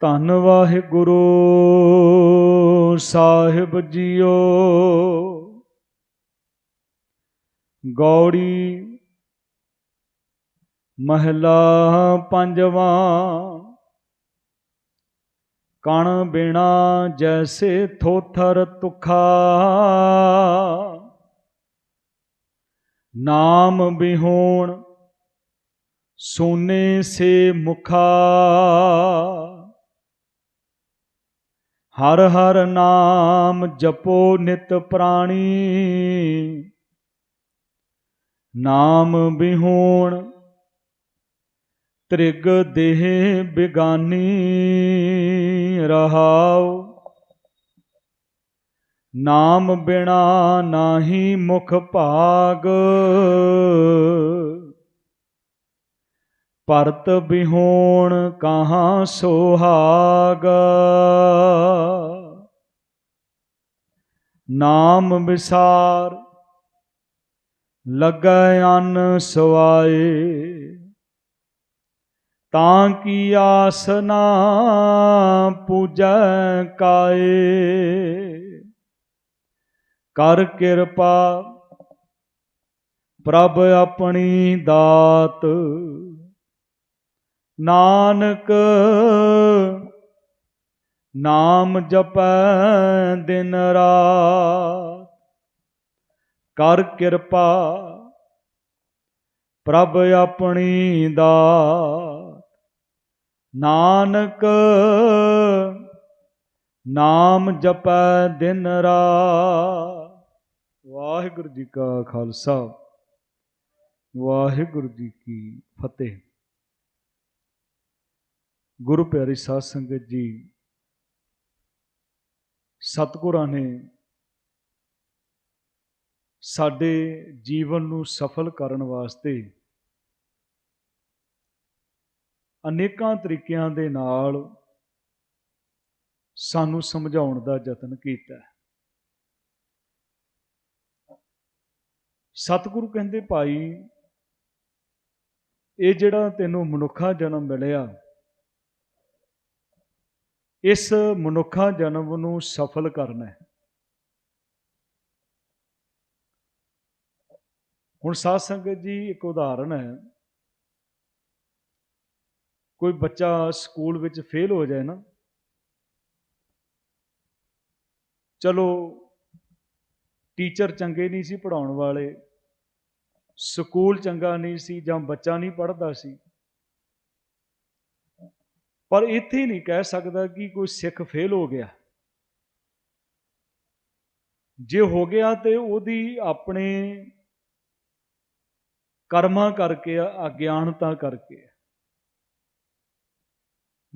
ਧੰਨ ਵਾਹਿਗੁਰੂ, ਸਾਹਿਬ ਜੀਓ। ਗੌੜੀ ਮਹਲਾ ਪੰਜਵਾਂ, ਕਣ ਬਿਨਾ ਜੈਸੇ ਥੋਥਰ ਤੁਖਾ। ਨਾਮ ਬਿਹੋਣ ਸੋਨੇ ਸੇ ਮੁਖਾ। ਹਰ ਹਰ ਨਾਮ ਜਪੋ ਨਿਤ ਪ੍ਰਾਣੀ। ਨਾਮ ਬਿਹੋਣ ਤ੍ਰਿਗ ਦੇਹ ਬਿਗਾਨੀ ਰਹਾਉ। ਨਾਮ ਬਿਨਾ ਨਾਹੀ ਮੁਖ ਭਾਗ ਪਰਤ ਬਿਹੋਣ ਕਹਾ ਸੁਹਾਗ। ਨਾਮ ਵਿਸਾਰ ਲੱਗੈ ਅੰਨ ਸਵਾਏ। ਤਾਂ ਕੀ ਆਸ ਨਾ ਪੂਜੈ ਕਾਏ। ਕਰ ਕਿਰਪਾ ਪ੍ਰਭ ਆਪਣੀ ਦਾਤ। ਨਾਨਕ, ਨਾਮ ਜਪੈ ਦਿਨ ਰਾਤ। ਕਰ ਕਿਰਪਾ ਪ੍ਰਭ ਆਪਣੀ ਦਾ ਨਾਨਕ, ਨਾਮ ਜਪੈ ਦਿਨ ਰਾਤ। ਵਾਹਿਗੁਰੂ ਜੀ ਕਾ ਖਾਲਸਾ। ਵਾਹਿਗੁਰੂ ਜੀ ਕੀ ਫਤਿਹ। ਗੁਰੂ ਪਿਆਰੀ ਸਾਧ ਸੰਗਤ ਜੀ, ਸਤਿਗੁਰਾਂ ਨੇ ਸਾਡੇ ਜੀਵਨ ਨੂੰ ਸਫਲ ਕਰਨ ਵਾਸਤੇ ਅਨੇਕਾਂ ਤਰੀਕਿਆਂ ਦੇ ਨਾਲ ਸਾਨੂੰ ਸਮਝਾਉਣ ਦਾ ਯਤਨ ਕੀਤਾ ਸਤਿਗੁਰੂ ਕਹਿੰਦੇ, ਭਾਈ, ਇਹ ਜਿਹੜਾ ਤੈਨੂੰ ਮਨੁੱਖਾ ਜਨਮ ਮਿਲਿਆ ਇਸ ਮਨੁੱਖਾ ਜਨਮ ਨੂੰ ਸਫਲ ਕਰਨਾ ਹੈ। ਹੁਣ ਸਾਧ ਸੰਗਤ ਜੀ, ਇੱਕ ਉਦਾਹਰਣ ਹੈ। ਕੋਈ ਬੱਚਾ ਸਕੂਲ ਵਿੱਚ ਫੇਲ ਹੋ ਜਾਏ ਨਾ, ਚਲੋ ਟੀਚਰ ਚੰਗੇ ਨਹੀਂ ਸੀ ਪੜਾਉਣ ਵਾਲੇ, ਸਕੂਲ ਚੰਗਾ ਨਹੀਂ ਸੀ ਜਾਂ ਬੱਚਾ ਨਹੀਂ ਪੜ੍ਹਦਾ ਸੀ ਪਰ ਇੱਥੇ ਨਹੀਂ ਕਹਿ ਸਕਦਾ ਕਿ ਕੋਈ ਸਿੱਖ ਫੇਲ ਹੋ ਗਿਆ। ਜੇ ਹੋ ਗਿਆ ਤੇ ਉਹਦੀ ਆਪਣੇ ਕਰਮਾਂ ਕਰਕੇ, ਅਗਿਆਨਤਾ ਕਰਕੇ।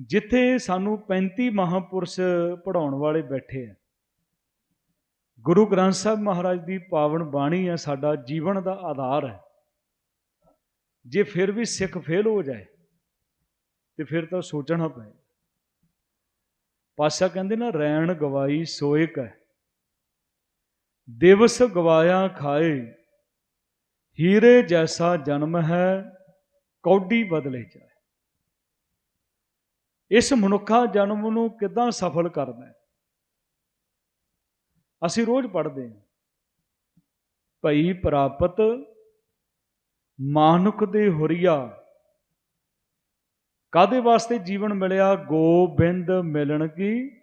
ਜਿੱਥੇ ਸਾਨੂੰ 35 ਮਹਾਪੁਰਸ਼ ਪੜਾਉਣ ਵਾਲੇ ਬੈਠੇ ਆ, ਗੁਰੂ ਗ੍ਰੰਥ ਸਾਹਿਬ ਮਹਾਰਾਜ ਦੀ ਪਾਵਨ ਬਾਣੀ ਹੈ ਸਾਡਾ ਜੀਵਨ ਦਾ ਆਧਾਰ ਹੈ ਜੇ ਫਿਰ ਵੀ ਸਿੱਖ ਫੇਲ ਹੋ ਜਾਏ ਤੇ ਫਿਰ ਤਾਂ ਸੋਚਣਾ ਪਏ। ਪਾਸ਼ਾ ਕਹਿੰਦੇ ਨਾ ਰੈਣ ਗਵਾਈ ਸੋਏ ਹੈ ਦਿਵਸ ਗਵਾਇਆ ਖਾਏ। ਹੀਰੇ ਜੈਸਾ ਜਨਮ ਹੈ, ਕੌਡੀ ਬਦਲੇ ਜਾਏ। ਇਸ ਮਨੁੱਖਾ ਜਨਮ ਨੂੰ ਕਿਦਾਂ ਸਫਲ ਕਰਨਾ ਅਸੀਂ ਰੋਜ਼ ਪੜ੍ਹਦੇ ਹਾਂ, ਭਈ ਪ੍ਰਾਪਤ ਮਾਨੁਖ ਦੇ ਹੁਰੀਆ ਕਾਦੇ ਵਾਸਤੇ ਜੀਵਨ ਮਿਲਿਆ? ਗੋਬਿੰਦ ਮਿਲਣ ਕੀ?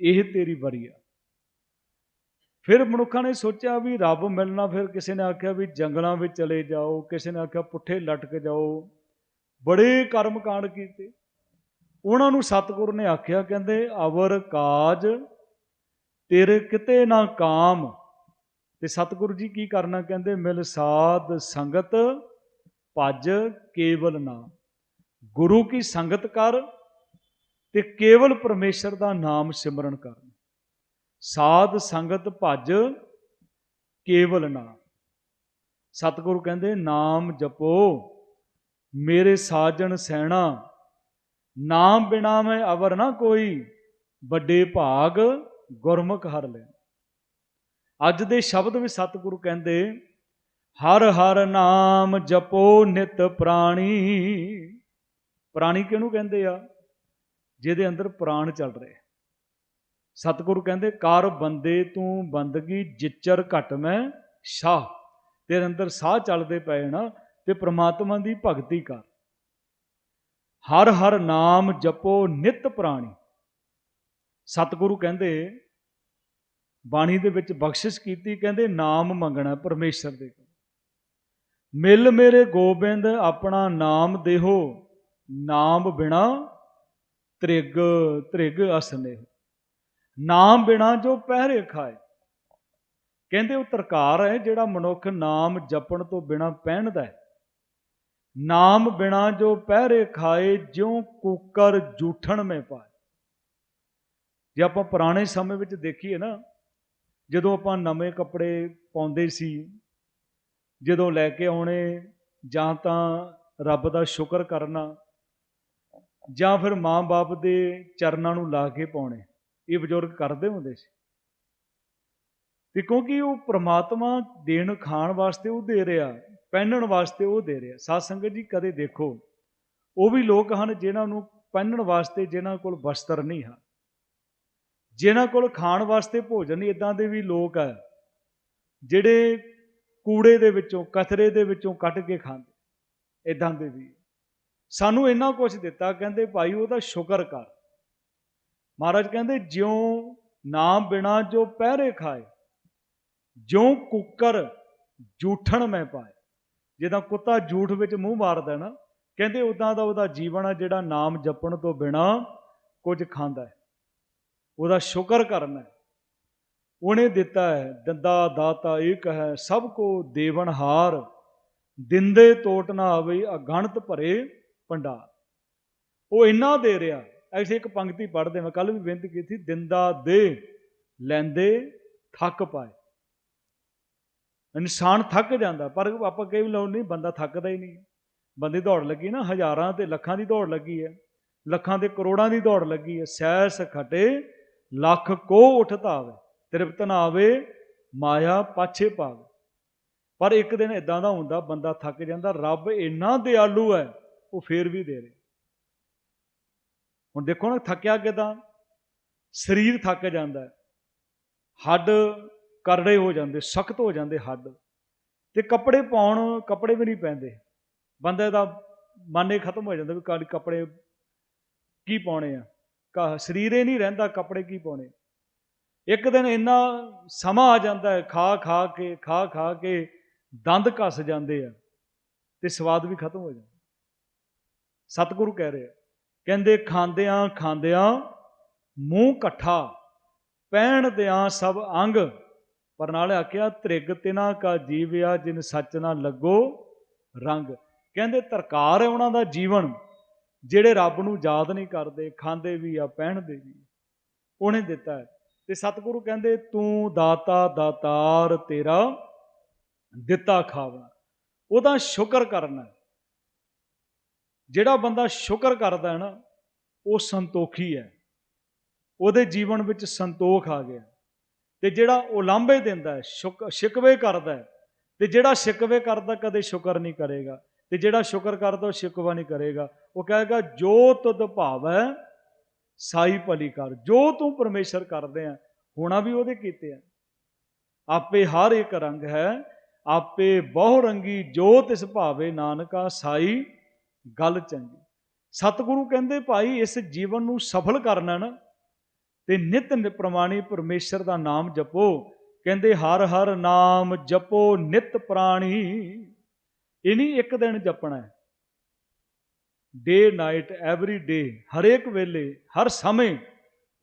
ਇਹ ਤੇਰੀ ਵਰੀਆ ਫਿਰ ਮਨੁੱਖਾਂ ਨੇ ਸੋਚਿਆ ਵੀ ਰੱਬ ਮਿਲਣਾ, ਫਿਰ ਕਿਸੇ ਨੇ ਆਖਿਆ ਵੀ ਜੰਗਲਾਂ ਵਿੱਚ ਚਲੇ ਜਾਓ, ਕਿਸੇ ਨੇ ਆਖਿਆ ਪੁੱਠੇ ਲਟਕ ਜਾਓ। ਬੜੇ ਕਰਮ ਕਾਂਡ ਕੀਤੇ। ਉਹਨਾਂ ਨੂੰ ਸਤਿਗੁਰ ਨੇ ਆਖਿਆ, ਕਹਿੰਦੇ, ਅਵਰ ਕਾਜ, ਤੇਰੇ ਕਿਤੇ ਨਾ ਕਾਮ। ਤੇ ਸਤਿਗੁਰੂ ਜੀ ਕੀ ਕਰਨਾ, ਕਹਿੰਦੇ, ਮਿਲ ਸਾਧ ਸੰਗਤ, ਭਜ ਕੇਵਲ ਨਾਮ। ਗੁਰੂ ਕੀ ਸੰਗਤ ਕਰ ਤੇ ਕੇਵਲ ਪਰਮੇਸ਼ਰ ਦਾ ਨਾਮ ਸਿਮਰਨ ਕਰ। ਸਾਧ ਸੰਗਤ ਭਜ ਕੇਵਲ ਨਾਮ ਸਤਿਗੁਰੂ ਕਹਿੰਦੇ, ਨਾਮ ਜਪੋ, ਮੇਰੇ ਸਾਜਣ ਸੈਣਾ, ਨਾਮ ਬਿਨਾ ਮੈਂ ਅਵਰ ਨਾ ਕੋਈ, ਵੱਡੇ ਭਾਗ ਗੁਰਮੁਖ ਹਰ ਲੈ। ਅੱਜ ਦੇ ਸ਼ਬਦ ਵਿੱਚ ਸਤਿਗੁਰੂ ਕਹਿੰਦੇ, ਹਰ ਹਰ ਨਾਮ ਜਪੋ ਨਿਤ ਪ੍ਰਾਣੀ ਪ੍ਰਾਣੀ ਕਿਹਨੂੰ ਕਹਿੰਦੇ ਆ? ਜਿਹਦੇ ਅੰਦਰ ਪ੍ਰਾਣ ਚੱਲ ਰਹੇ। ਸਤਿਗੁਰੂ ਕਹਿੰਦੇ, ਕਰ ਬੰਦੇ ਤੂੰ ਬੰਦਗੀ ਜਿਚਰ ਘਟ ਮੈਂ ਸ਼ਾਹ। ਤੇਰੇ ਅੰਦਰ ਸਾਹ ਚੱਲਦੇ ਪਏ ਨਾ ਤੇ ਪ੍ਰਮਾਤਮਾ ਦੀ ਭਗਤੀ ਕਰ। ਹਰ ਹਰ ਨਾਮ ਜਪੋ ਨਿਤ ਪ੍ਰਾਣੀ। ਸਤਿਗੁਰੂ ਕਹਿੰਦੇ, ਬਾਣੀ ਦੇ ਵਿੱਚ ਬਖਸ਼ਿਸ਼ ਕੀਤੀ, ਕਹਿੰਦੇ, ਨਾਮ ਮੰਗਣਾ ਪਰਮੇਸ਼ਰ ਦੇ ਕੋਲ। ਮਿਲ ਮੇਰੇ ਗੋਬਿੰਦ, ਆਪਣਾ ਨਾਮ ਦੇਹੋ। ਨਾਮ ਬਿਨਾ ਤ੍ਰਿਗ ਤ੍ਰਿਗ ਅਸਨੇ। ਨਾਮ ਬਿਨਾ ਜੋ ਪਹਿਰੇ ਖਾਏ। ਕਹਿੰਦੇ ਉਹ ਤਰਕਾਰ ਹੈ ਜਿਹੜਾ ਮਨੁੱਖ ਨਾਮ ਜਪਣ ਤੋਂ ਬਿਨਾ ਪਹਿਨਦਾ ਹੈ। ਨਾਮ ਬਿਨਾ ਜੋ ਪਹਿਰੇ ਖਾਏ, ਜਿਉ ਕੁੱਕਰ ਜੂਠਣ ਮੇ ਪਾਏ। ਜੇ ਆਪਾਂ ਪੁਰਾਣੇ ਸਮੇਂ ਵਿੱਚ ਦੇਖੀਏ ਨਾ, ਜਦੋਂ ਆਪਾਂ ਨਵੇਂ ਕੱਪੜੇ ਪਾਉਂਦੇ ਸੀ, ਜਦੋਂ ਲੈ ਕੇ ਆਉਣੇ, ਜਾਂ ਤਾਂ ਰੱਬ ਦਾ ਸ਼ੁਕਰ ਕਰਨਾ ਜਾਂ ਫਿਰ ਮਾਂ-ਬਾਪ ਦੇ ਚਰਨਾਂ ਨੂੰ ਲਾ ਕੇ ਪਾਉਣੇ। ਇਹ ਬਜ਼ੁਰਗ ਕਰਦੇ ਹੁੰਦੇ ਸੀ। ਤੇ ਕਿਉਂਕਿ ਉਹ ਪ੍ਰਮਾਤਮਾ ਦੇਣ ਖਾਣ ਵਾਸਤੇ ਉਹ ਦੇ ਰਿਹਾ, ਪਹਿਨਣ ਵਾਸਤੇ ਉਹ ਦੇ ਰਿਹਾ, ਸਾਧ ਸੰਗਤ ਜੀ ਕਦੇ ਦੇਖੋ, ਉਹ ਵੀ ਲੋਕ ਹਨ ਜਿਨ੍ਹਾਂ ਨੂੰ ਪਹਿਨਣ ਵਾਸਤੇ ਜਿਨ੍ਹਾਂ ਕੋਲ ਵਸਤਰ ਨਹੀਂ ਹਨ। ਜਿਨ੍ਹਾਂ ਕੋਲ ਖਾਣ ਵਾਸਤੇ ਭੋਜਨ ਨਹੀਂ ਇਦਾਂ ਦੇ ਵੀ ਲੋਕ ਆ, ਜਿਹੜੇ ਕੂੜੇ ਦੇ ਵਿੱਚੋਂ, ਕਚਰੇ ਦੇ ਵਿੱਚੋਂ ਕੱਟ ਕੇ ਖਾਂਦੇ। ਇਦਾਂ ਦੇ ਵੀ। ਸਾਨੂੰ ਇੰਨਾ ਕੁਝ ਦਿੱਤਾ, ਕਹਿੰਦੇ ਭਾਈ ਉਹਦਾ ਸ਼ੁਕਰ ਕਰ। ਮਹਾਰਾਜ ਕਹਿੰਦੇ, ਜਿਉਂ ਨਾਮ ਬਿਨਾ ਜੋ ਪਹਿਰੇ ਖਾਏ, ਜਿਉਂ ਕੁੱਕਰ ਜੂਠਣ ਮੈਂ ਪਾਏ। ਜਿੱਦਾਂ ਕੁੱਤਾ ਜੂਠ ਵਿੱਚ ਮੂੰਹ ਮਾਰਦਾ ਨਾ, ਕਹਿੰਦੇ ਉਦਾਂ ਦਾ ਉਹਦਾ ਜੀਵਨ ਆ ਜਿਹੜਾ ਨਾਮ ਜਪਣ ਤੋਂ ਬਿਨਾ ਕੁਝ ਖਾਂਦਾ ਹੈ। ਉਹਦਾ ਸ਼ੁਕਰ ਕਰਨਾ ਹੈ। ਉਹਨੇ ਦਿੱਤਾ ਹੈ, ਦੰਦਾ ਦਾਤਾ ਇੱਕ ਹੈ, ਸਭ ਕੋ ਦੇਵਨਹਾਰ। ਦਿੰਦੇ ਤੋਟ ਨਾ ਆਵੇ, ਅਗਣਤ ਭਰੇ। ਭੰਡਾਰ ਉਹ ਇੰਨਾ ਦੇ ਰਿਹਾ, ਐਸੇ ਇੱਕ ਪੰਕਤੀ ਪੜ੍ਹਦੇ ਮੈਂ ਕੱਲ ਵੀ ਬੇਨਤੀ ਕੀਤੀ, ਦਿੰਦਾ ਦੇ, ਲੈਂਦੇ, ਥੱਕ ਪਾਏ। ਇਨਸਾਨ ਥੱਕ ਜਾਂਦਾ, ਪਰ ਆਪਾਂ ਕਈ ਲੋਕ ਨਹੀਂ, ਬੰਦਾ ਥੱਕਦਾ ਹੀ ਨਹੀਂ। ਬੰਦੇ ਦੌੜ ਲੱਗੀ ਨਾ, ਹਜ਼ਾਰਾਂ ਤੇ ਲੱਖਾਂ ਦੀ ਦੌੜ ਲੱਗੀ ਹੈ, ਲੱਖਾਂ ਤੇ ਕਰੋੜਾਂ ਦੀ ਦੌੜ ਲੱਗੀ ਹੈ ਸੈਸ ਖਟੇ ਲੱਖ ਕੋ ਉਠਤਾ ਆਵੇ ਤ੍ਰਿਪਤ ਨਾ ਆਵੇ ਮਾਇਆ ਪਾਛੇ ਪਾਵੇ ਪਰ ਇੱਕ ਦਿਨ ਇਦਾਂ ਦਾ ਹੁੰਦਾ, ਬੰਦਾ ਥੱਕ ਜਾਂਦਾ, ਰੱਬ ਇੰਨਾ ਦਿਆਲੂ ਹੈ ਉਹ ਫੇਰ ਵੀ ਦੇ ਰਹੇ। ਹੁਣ ਦੇਖੋ ਨਾ, ਥੱਕਿਆ ਕਿਦਾਂ? ਸਰੀਰ ਥੱਕ ਜਾਂਦਾ ਹੱਡ ਕਰੜੇ ਹੋ ਜਾਂਦੇ, ਸਖਤ ਹੋ ਜਾਂਦੇ ਹੱਡ। ਤੇ ਕੱਪੜੇ ਪਾਉਣ, ਕੱਪੜੇ ਵੀ ਨਹੀਂ ਪੈਂਦੇ। ਬੰਦੇ ਦਾ ਮਨ ਹੀ ਖਤਮ ਹੋ ਜਾਂਦਾ ਵੀ ਕੱਪੜੇ ਕੀ ਪਾਉਣੇ ਆ? ਸਰੀਰ ਸਰੀਰੇ ਨਹੀਂ ਰਹਿੰਦਾ ਕੱਪੜੇ ਕੀ ਪਾਉਣੇ। ਇੱਕ ਦਿਨ ਇੰਨਾ ਸਮਾਂ ਆ ਜਾਂਦਾ ਹੈ, ਖਾ ਖਾ ਕੇ, ਖਾ ਖਾ ਕੇ ਦੰਦ ਘਸ ਜਾਂਦੇ ਆ ਤੇ ਸਵਾਦ ਵੀ ਖਤਮ ਹੋ ਜਾਂਦਾ। ਸਤਿਗੁਰੂ ਕਹਿ ਰਿਹਾ। ਕਹਿੰਦੇ, ਖਾਂਦਿਆਂ ਖਾਂਦਿਆਂ ਮੂੰਹ ਇਕੱਠਾ, ਪਹਿਣ ਦਿਆਂ ਸਭ ਅੰਗ। ਪਰ ਨਾਲੇ ਆਖਿਆ, ਤ੍ਰਿਗ ਤਿਨਾ ਕਾ ਜੀਵਿਆ ਜਿਨ ਸੱਚ ਨਾ ਲੱਗੋ ਰੰਗ। ਕਹਿੰਦੇ ਤਰਕਾਰ ਹੈ ਉਹਨਾਂ ਦਾ ਜੀਵਨ, ਜਿਹੜੇ ਰੱਬ ਨੂੰ ਯਾਦ ਨਹੀਂ ਕਰਦੇ, ਖਾਂਦੇ ਵੀ ਆ ਪਹਿਨਦੇ ਵੀ ਉਹਨੇ ਦਿੱਤਾ ਹੈ। ਤੇ ਸਤਿਗੁਰੂ ਕਹਿੰਦੇ, ਤੂੰ ਦਾਤਾ ਦਾਤਾਰ ਤੇਰਾ ਦਿੱਤਾ ਖਾਵਣਾ। ਉਹਦਾ ਸ਼ੁਕਰ ਕਰਨਾ ਜਿਹੜਾ ਬੰਦਾ ਸ਼ੁਕਰ ਕਰਦਾ ਹੈ ਨਾ, ਉਹ ਸੰਤੋਖੀ ਹੈ। ਉਹਦੇ ਜੀਵਨ ਵਿੱਚ ਸੰਤੋਖ ਆ ਗਿਆ। ਤੇ ਜਿਹੜਾ ਉਲਾਂਭੇ ਦਿੰਦਾ ਹੈ ਸ਼ਿਕਵੇ ਕਰਦਾ ਹੈ, ਤੇ ਜਿਹੜਾ ਸ਼ਿਕਵੇ ਕਰਦਾ ਕਦੇ ਸ਼ੁਕਰ ਨਹੀਂ ਕਰੇਗਾ। ਤੇ ਜਿਹੜਾ ਸ਼ੁਕਰ ਕਰਦਾ, ਉਹ ਸ਼ਿਕਵਾ ਨਹੀਂ ਕਰੇਗਾ। ਉਹ ਕਹੇਗਾ, ਜੋ ਤੁਧ ਭਾਵੈ, ਸਾਈ ਭਲੀ ਕਰ। ਜੋ ਤੂੰ ਪਰਮੇਸ਼ਰ ਕਰਦੇ ਆ, ਹੋਣਾ ਵੀ ਉਹਦੇ ਕੀਤੇ ਆ। ਆਪੇ ਹਰ ਇੱਕ ਰੰਗ ਹੈ, ਆਪੇ ਬਹੁ ਰੰਗੀ, ਜੋ ਤਿਸ ਭਾਵੇ ਨਾਨਕਾ ਸਾਈ ਗੱਲ ਚੰਗੀ। ਸਤਿਗੁਰੂ ਕਹਿੰਦੇ, ਭਾਈ, ਇਸ ਜੀਵਨ ਨੂੰ ਸਫਲ ਕਰਨਾ ਨਾ ਤੇ ਨਿਤ ਪ੍ਰਮਾਣੀ ਪਰਮੇਸ਼ਰ ਦਾ ਨਾਮ ਜਪੋ। ਕਹਿੰਦੇ, ਹਰ ਹਰ ਨਾਮ ਜਪੋ, ਨਿਤ ਪ੍ਰਾਣੀ। ਇਹ ਨਹੀਂ ਇੱਕ ਦਿਨ ਜਪਣਾ ਹੈ। ਡੇ ਨਾਈਟ ਐਵਰੀ ਡੇ ਹਰੇਕ ਵੇਲੇ, ਹਰ ਸਮੇਂ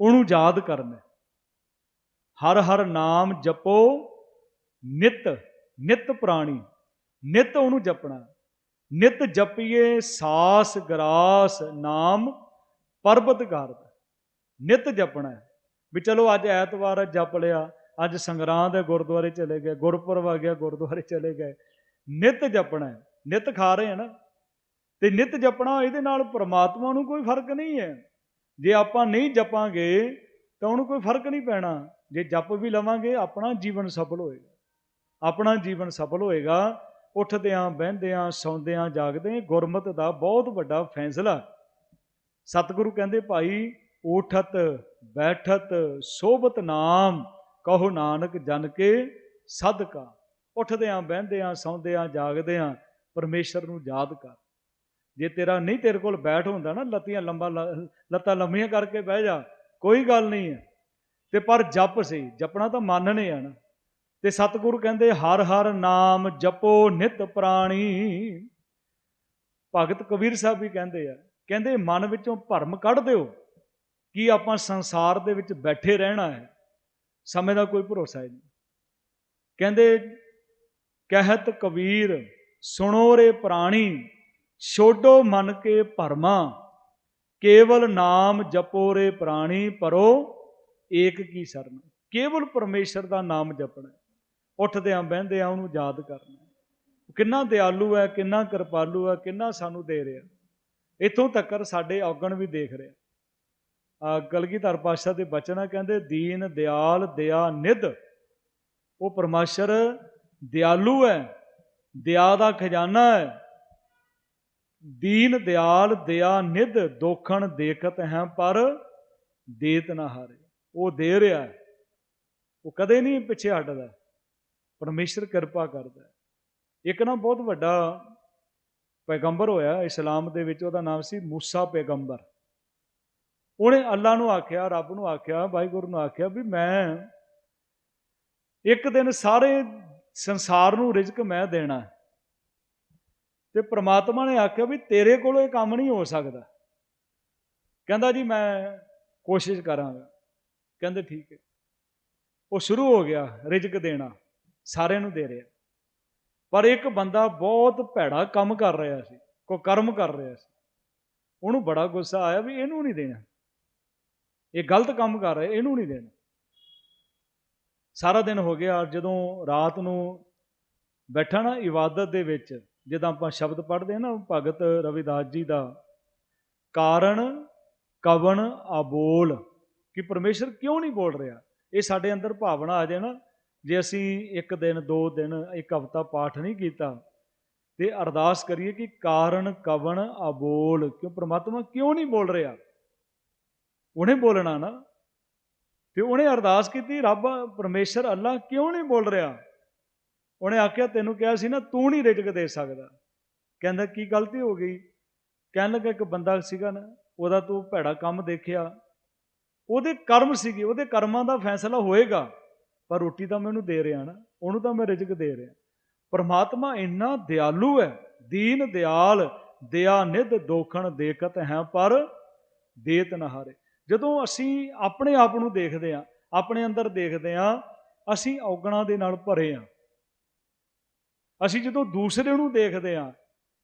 ਉਹਨੂੰ ਯਾਦ ਕਰਨਾ ਹਰ ਹਰ ਨਾਮ ਜਪੋ, ਨਿਤ ਨਿਤ ਪ੍ਰਾਣੀ। ਨਿਤ ਉਹਨੂੰ ਜਪਣਾ ਨਿਤ ਜਪੀਏ ਸਾਸ ਗਰਾਸ ਨਾਮ ਪਰਬਤ ਕਰਦਾ ਨਿਤ ਜਪਣਾ ਵੀ ਚਲੋ ਅੱਜ ਐਤਵਾਰ ਜਪ ਲਿਆ, ਅੱਜ ਸੰਗਰਾਂਦ ਹੈ, ਗੁਰਦੁਆਰੇ ਚਲੇ ਗਏ, ਗੁਰਪੁਰਬ ਆ ਗਿਆ, ਗੁਰਦੁਆਰੇ ਚਲੇ ਗਏ। ਨਿਤ ਜਪਣਾ ਨਿਤ ਖਾ ਰਹੇ ਹਨ। ਤੇ ਨਿਤ ਜਪਣਾ ਇਹਦੇ ਨਾਲ ਪ੍ਰਮਾਤਮਾ ਨੂੰ ਕੋਈ ਫ਼ਰਕ ਨਹੀਂ ਹੈ। ਜੇ ਆਪਾਂ ਨਹੀਂ ਜਪਾਂਗੇ, ਤਾਂ ਉਹਨੂੰ ਕੋਈ ਫ਼ਰਕ ਨਹੀਂ ਪੈਣਾ। ਜੇ ਜਪ ਵੀ ਲਵਾਂਗੇ, ਆਪਣਾ ਜੀਵਨ ਸਫਲ ਹੋਏਗਾ। ਆਪਣਾ ਜੀਵਨ ਸਫਲ ਹੋਏਗਾ ਉੱਠਦਿਆਂ, ਬਹਿੰਦਿਆਂ, ਸੌਂਦਿਆਂ, ਜਾਗਦੇ, ਗੁਰਮਤ ਦਾ ਬਹੁਤ ਵੱਡਾ ਫੈਸਲਾ। ਸਤਿਗੁਰੂ ਕਹਿੰਦੇ, ਭਾਈ, ਉਠਤ, ਬੈਠਤ, ਸੋਭਤ ਨਾਮ, ਕਹੋ ਨਾਨਕ ਜਨ ਕੇ ਸਦਕਾ। ਉੱਠਦਿਆਂ, ਬਹਿੰਦਿਆਂ, ਸੌਂਦਿਆਂ, ਜਾਗਦਿਆਂ ਪਰਮੇਸ਼ਰ ਨੂੰ ਯਾਦ ਕਰ। ਜੇ ਤੇਰਾ ਨਹੀਂ ਤੇਰੇ ਕੋਲ ਬੈਠ ਹੁੰਦਾ ਨਾ, ਲੱਤੀਆਂ ਲੰਬਾ ਲ- ਲੱਤਾਂ ਲੰਮੀਆਂ ਕਰਕੇ ਬਹਿ ਜਾ, ਕੋਈ ਗੱਲ ਨਹੀਂ ਹੈ। ਤੇ ਪਰ ਜਪ ਸੀ, ਜਪਣਾ ਤਾਂ ਮੰਨਣੇ ਆ ਨਾ। ਤੇ ਸਤਿਗੁਰੂ ਕਹਿੰਦੇ, ਹਰ ਹਰ ਨਾਮ ਜਪੋ ਨਿਤ ਪ੍ਰਾਣੀ। ਭਗਤ ਕਬੀਰ ਸਾਹਿਬ ਵੀ ਕਹਿੰਦੇ ਆ, ਕਹਿੰਦੇ ਮਨ ਵਿੱਚੋਂ ਭਰਮ ਕੱਢ ਦਿਓ ਕਿ ਆਪਾਂ ਸੰਸਾਰ ਦੇ ਵਿੱਚ ਬੈਠੇ ਰਹਿਣਾ ਹੈ। ਸਮੇਂ ਦਾ ਕੋਈ ਭਰੋਸਾ ਹੀ ਨਹੀਂ। ਕਹਿੰਦੇ, ਕਹਿਤ ਕਬੀਰ, ਸੁਣੋ ਰੇ ਪ੍ਰਾਣੀ, ਛੋਡੋ ਮਨ ਕੇ ਭਰਮਾ, ਕੇਵਲ ਨਾਮ ਜਪੋ ਰੇ ਪ੍ਰਾਣੀ, ਪਰੋ ਏਕ ਕੀ ਸਰਨ। ਕੇਵਲ ਪਰਮੇਸ਼ਰ ਦਾ ਨਾਮ ਜਪਣਾ ਉੱਠਦਿਆਂ ਬਹਿੰਦਿਆਂ ਉਹਨੂੰ ਯਾਦ ਕਰਨਾ। ਕਿੰਨਾ ਦਿਆਲੂ ਹੈ, ਕਿੰਨਾ ਕਿਰਪਾਲੂ ਹੈ, ਕਿੰਨਾ ਸਾਨੂੰ ਦੇ ਰਿਹਾ। ਇਥੋਂ ਤੱਕ ਸਾਡੇ ਔਗਣ ਵੀ ਦੇਖ ਰਿਹਾ। ਆ ਕਲਗੀਧਰ ਪਾਤਸ਼ਾਹ ਦੇ ਬਚਨ ਆ ਕਹਿੰਦੇ, ਦੀਨ, ਦਿਆਲ ਦਇਆ ਨਿਧ। ਉਹ ਪਰਮਾਸ਼ਰ ਦਿਆਲੂ ਹੈ ਦਇਆ ਦਾ ਖਜ਼ਾਨਾ ਹੈ। ਦੀਨ, ਦਿਆਲ ਦਇਆ ਨਿਧ ਦੋਖਣ ਦੇਖਤ ਹੈ, ਪਰ ਦੇਤ ਨਾ ਹਾਰੇ। ਉਹ ਦੇ ਰਿਹਾ ਉਹ ਕਦੇ ਨਹੀਂ ਪਿੱਛੇ ਹਟਦਾ। ਪਰਮੇਸ਼ਰ ਕਿਰਪਾ ਕਰਦਾ ਹੈ। ਇੱਕ ਨਾ ਬਹੁਤ ਵੱਡਾ ਪੈਗੰਬਰ ਹੋਇਆ ਇਸਲਾਮ ਦੇ ਵਿੱਚ, ਉਹਦਾ ਨਾਮ ਸੀ ਮੂਸਾ ਪੈਗੰਬਰ। ਉਹਨੇ ਅੱਲਾ ਨੂੰ ਆਖਿਆ, ਰੱਬ ਨੂੰ ਆਖਿਆ, ਵਾਹਿਗੁਰੂ ਨੂੰ ਆਖਿਆ ਵੀ ਮੈਂ ਇੱਕ ਦਿਨ ਸਾਰੇ ਸੰਸਾਰ ਨੂੰ ਰਿਜ਼ਕ ਮੈਂ ਦੇਣਾ ਹੈ। ਤੇ ਪ੍ਰਮਾਤਮਾ ਨੇ ਆਖਿਆ ਵੀ ਤੇਰੇ ਕੋਲੋਂ ਇਹ ਕੰਮ ਨਹੀਂ ਹੋ ਸਕਦਾ। ਕਹਿੰਦਾ ਜੀ ਮੈਂ ਕੋਸ਼ਿਸ਼ ਕਰਾਂਗਾ। ਕਹਿੰਦੇ ਠੀਕ ਹੈ। ਉਹ ਸ਼ੁਰੂ ਹੋ ਗਿਆ ਰਿਜ਼ਕ ਦੇਣਾ। ਸਾਰਿਆਂ ਨੂੰ ਦੇ ਰਿਹਾ। ਪਰ ਇੱਕ ਬੰਦਾ ਬਹੁਤ ਭੈੜਾ ਕੰਮ ਕਰ ਰਿਹਾ ਸੀ ਕੋ ਕਰਮ ਕਰ ਰਿਹਾ ਸੀ। ਉਹਨੂੰ ਬੜਾ ਗੁੱਸਾ ਆਇਆ ਵੀ ਇਹਨੂੰ ਨਹੀਂ ਦੇਣਾ। ਇਹ ਗਲਤ ਕੰਮ ਕਰ ਰਿਹਾ, ਇਹਨੂੰ ਨਹੀਂ ਦੇਣਾ। ਸਾਰਾ ਦਿਨ ਹੋ ਗਿਆ, ਜਦੋਂ ਰਾਤ ਨੂੰ ਬੈਠਾ ਨਾ ਇਬਾਦਤ ਦੇ ਵਿੱਚ, ਜਦੋਂ ਆਪਾਂ ਸ਼ਬਦ ਪੜ੍ਹਦੇ ਹਾਂ ਨਾ, ਭਗਤ ਰਵਿਦਾਸ ਜੀ ਦਾ ਕਾਰਨ ਕਵਨ ਅਬੋਲ, ਕਿ ਪਰਮੇਸ਼ਰ ਕਿਉਂ ਨਹੀਂ ਬੋਲ ਰਿਹਾ? ਇਹ ਸਾਡੇ ਅੰਦਰ ਭਾਵਨਾ ਆ ਜਾਏ ਨਾ ਜੇ ਅਸੀਂ ਇੱਕ ਦਿਨ, ਦੋ ਦਿਨ ਇੱਕ ਹਫ਼ਤਾ ਪਾਠ ਨਹੀਂ ਕੀਤਾ, ਤੇ ਅਰਦਾਸ ਕਰੀਏ ਕਿ ਕਾਰਨ ਕਵਣ ਅਬੋਲ, ਕਿਉਂ ਪ੍ਰਮਾਤਮਾ ਕਿਉਂ ਨਹੀਂ ਬੋਲ ਰਿਹਾ? ਉਹਨੇ ਬੋਲਣਾ ਨਾ। ਤੇ ਉਹਨੇ ਅਰਦਾਸ ਕੀਤੀ, ਰੱਬ ਪਰਮੇਸ਼ਰ ਅੱਲਾ ਕਿਉਂ ਨਹੀਂ ਬੋਲ ਰਿਹਾ? ਉਹਨੇ ਆਖਿਆ, ਤੈਨੂੰ ਕਿਹਾ ਸੀ ਨਾ, ਤੂੰ ਨਹੀਂ ਰਿਜ਼ਕ ਦੇ ਸਕਦਾ। ਕਹਿੰਦਾ, ਕੀ ਗਲਤੀ ਹੋ ਗਈ? ਕਹਿਣ ਲੱਗਾ, ਇੱਕ ਬੰਦਾ ਸੀਗਾ ਨਾ, ਉਹਦਾ ਤੂੰ ਭੈੜਾ ਕੰਮ ਦੇਖਿਆ। ਉਹਦੇ ਕਰਮ ਸੀਗੇ, ਉਹਦੇ ਕਰਮਾਂ ਦਾ ਫੈਸਲਾ ਹੋਏਗਾ। ਪਰ ਰੋਟੀ ਤਾਂ ਮੈਂ ਉਹਨੂੰ ਦੇ ਰਿਹਾ ਨਾ, ਉਹਨੂੰ ਤਾਂ ਮੈਂ ਰਿਜ਼ਕ ਦੇ ਰਿਹਾ। ਪਰਮਾਤਮਾ ਇੰਨਾ ਦਿਆਲੂ ਹੈ, ਦੀਨ ਦਿਆਲ ਦਇਆ ਨਿਧ ਦੋਖਣ ਦੇਖਤ ਹੈ ਪਰ ਦੇਤ ਨਾ ਹਾਰੇ। ਜਦੋਂ ਅਸੀਂ ਆਪਣੇ ਆਪ ਨੂੰ ਦੇਖਦੇ ਹਾਂ, ਆਪਣੇ ਅੰਦਰ ਦੇਖਦੇ ਹਾਂ, ਅਸੀਂ ਔਗਣਾਂ ਦੇ ਨਾਲ ਭਰੇ ਹਾਂ। ਅਸੀਂ ਜਦੋਂ ਦੂਸਰੇ ਨੂੰ ਦੇਖਦੇ ਹਾਂ,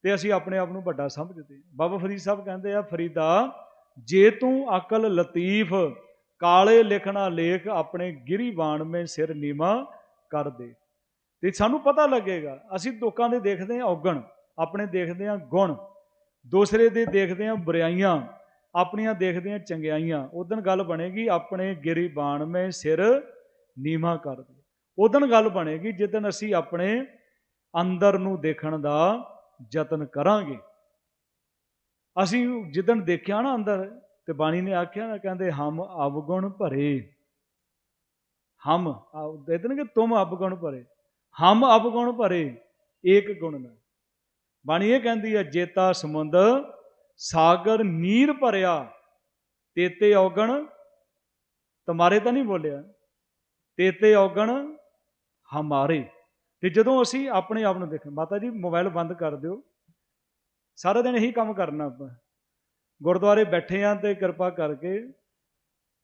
ਤੇ ਅਸੀਂ ਆਪਣੇ ਆਪ ਨੂੰ ਵੱਡਾ ਸਮਝਦੇ ਹਾਂ। ਬਾਬਾ ਫਰੀਦ ਸਾਹਿਬ ਕਹਿੰਦੇ ਆ, ਫਰੀਦਾ, ਜੇ ਤੂੰ ਅਕਲ ਲਤੀਫ ਕਾਲੇ ਲਿਖਣਾ ਲੇਖ ਆਪਣੇ ਗਿਰੀਬਾਨ ਮੇ ਸਿਰ ਨੀਵਾ ਕਰ ਦੇ। ਤੇ ਸਾਨੂੰ ਪਤਾ ਲੱਗੇਗਾ, ਅਸੀਂ ਲੋਕਾਂ ਦੇ ਦੇਖਦੇ ਹਾਂ ਔਗਣ, ਆਪਣੇ ਦੇਖਦੇ ਹਾਂ ਗੁਣ, ਦੂਸਰੇ ਦੇ ਦੇਖਦੇ ਹਾਂ ਬੁਰਾਈਆਂ, ਆਪਣੀਆਂ ਦੇਖਦੇ ਹਾਂ ਚੰਗਿਆਈਆਂ। ਉਦੋਂ ਗੱਲ ਬਣੇਗੀ, ਆਪਣੇ ਗਿਰੀਬਾਨ ਮੇ ਸਿਰ ਨੀਵਾ ਕਰ ਦੇ। ਉਦੋਂ ਗੱਲ ਬਣੇਗੀ ਜਿੱਦਨ ਅਸੀਂ ਆਪਣੇ ਅੰਦਰ ਨੂੰ ਦੇਖਣ ਦਾ ਯਤਨ ਕਰਾਂਗੇ। ਅਸੀਂ ਜਿੱਦਣ ਦੇਖਿਆ ਨਾ ਅੰਦਰ ਤੇ ਬਾਣੀ ਨੇ ਆਖਿਆ ਨਾ, ਕਹਿੰਦੇ, ਹਮ ਅਵਗੁਣ ਭਰੇ। ਹਮ ਕਹਿੰਦੇ ਨੇ ਕਿ ਤੁਮ ਅਵਗੁਣ ਭਰੇ। ਹਮ ਅਵਗੁਣ ਭਰੇ, ਏਕ ਗੁਣ ਨਾ ਬਾਣੀ ਇਹ ਕਹਿੰਦੀ ਹੈ ਜੇਤਾ ਸਮੁੰਦ, ਸਾਗਰ ਨੀਰ ਭਰਿਆ, ਤੇਤੇ ਔਗਣ। ਤੁਮਾਰੇ ਤਾਂ ਨਹੀਂ ਬੋਲਿਆ। ਤੇਤੇ ਔਗਣ, ਹਮਾਰੇ। ਤੇ ਜਦੋਂ ਅਸੀਂ ਆਪਣੇ ਆਪ ਨੂੰ ਦੇਖ ਮਾਤਾ ਜੀ, ਮੋਬਾਈਲ ਬੰਦ ਕਰ ਦਿਓ। ਸਾਰਾ ਦਿਨ ਇਹੀ ਕੰਮ ਕਰਨਾ ਆਪਾਂ। ਗੁਰਦੁਆਰੇ ਬੈਠੇ ਆਂ ਤੇ ਕਿਰਪਾ ਕਰਕੇ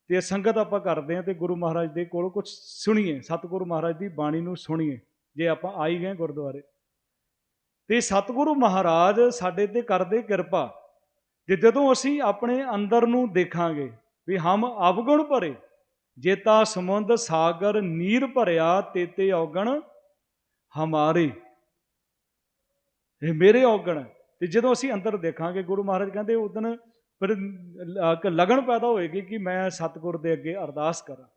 ਤੇ ਸੰਗਤ ਆਪਾਂ ਕਰਦੇ ਆਂ ਤੇ ਗੁਰੂ ਮਹਾਰਾਜ ਦੇ ਕੋਲੋਂ ਕੁਝ ਸੁਣੀਏ, ਸਤਿਗੁਰੂ ਮਹਾਰਾਜ ਦੀ ਬਾਣੀ ਨੂੰ ਸੁਣੀਏ, ਜੇ ਆਪਾਂ ਆਈ ਗਏ ਗੁਰਦੁਆਰੇ। ਤੇ ਸਤਿਗੁਰੂ ਮਹਾਰਾਜ ਸਾਡੇ ਤੇ ਕਰਦੇ ਕਿਰਪਾ ਜੇ ਜਦੋਂ ਅਸੀਂ ਆਪਣੇ ਅੰਦਰ ਨੂੰ ਦੇਖਾਂਗੇ ਵੀ ਹਮ ਅਵਗੁਣ ਭਰੇ ਜੇਤਾ ਸਮੁੰਦ ਸਾਗਰ ਨੀਰ ਭਰਿਆ ਤੇਤੇ ਔਗਣ ਹਮਾਰੇ। ਇਹ ਮੇਰੇ ਔਗਣ ਤੇ ਜਦੋਂ ਅਸੀਂ ਅੰਦਰ ਦੇਖਾਂਗੇ, ਗੁਰੂ ਮਹਾਰਾਜ ਕਹਿੰਦੇ ਉਦੋਂ ਫਿਰ ਲਗਨ ਪੈਦਾ ਹੋਏਗੀ ਕਿ ਮੈਂ ਸਤਿਗੁਰ ਦੇ ਅੱਗੇ ਅਰਦਾਸ ਕਰਾਂ।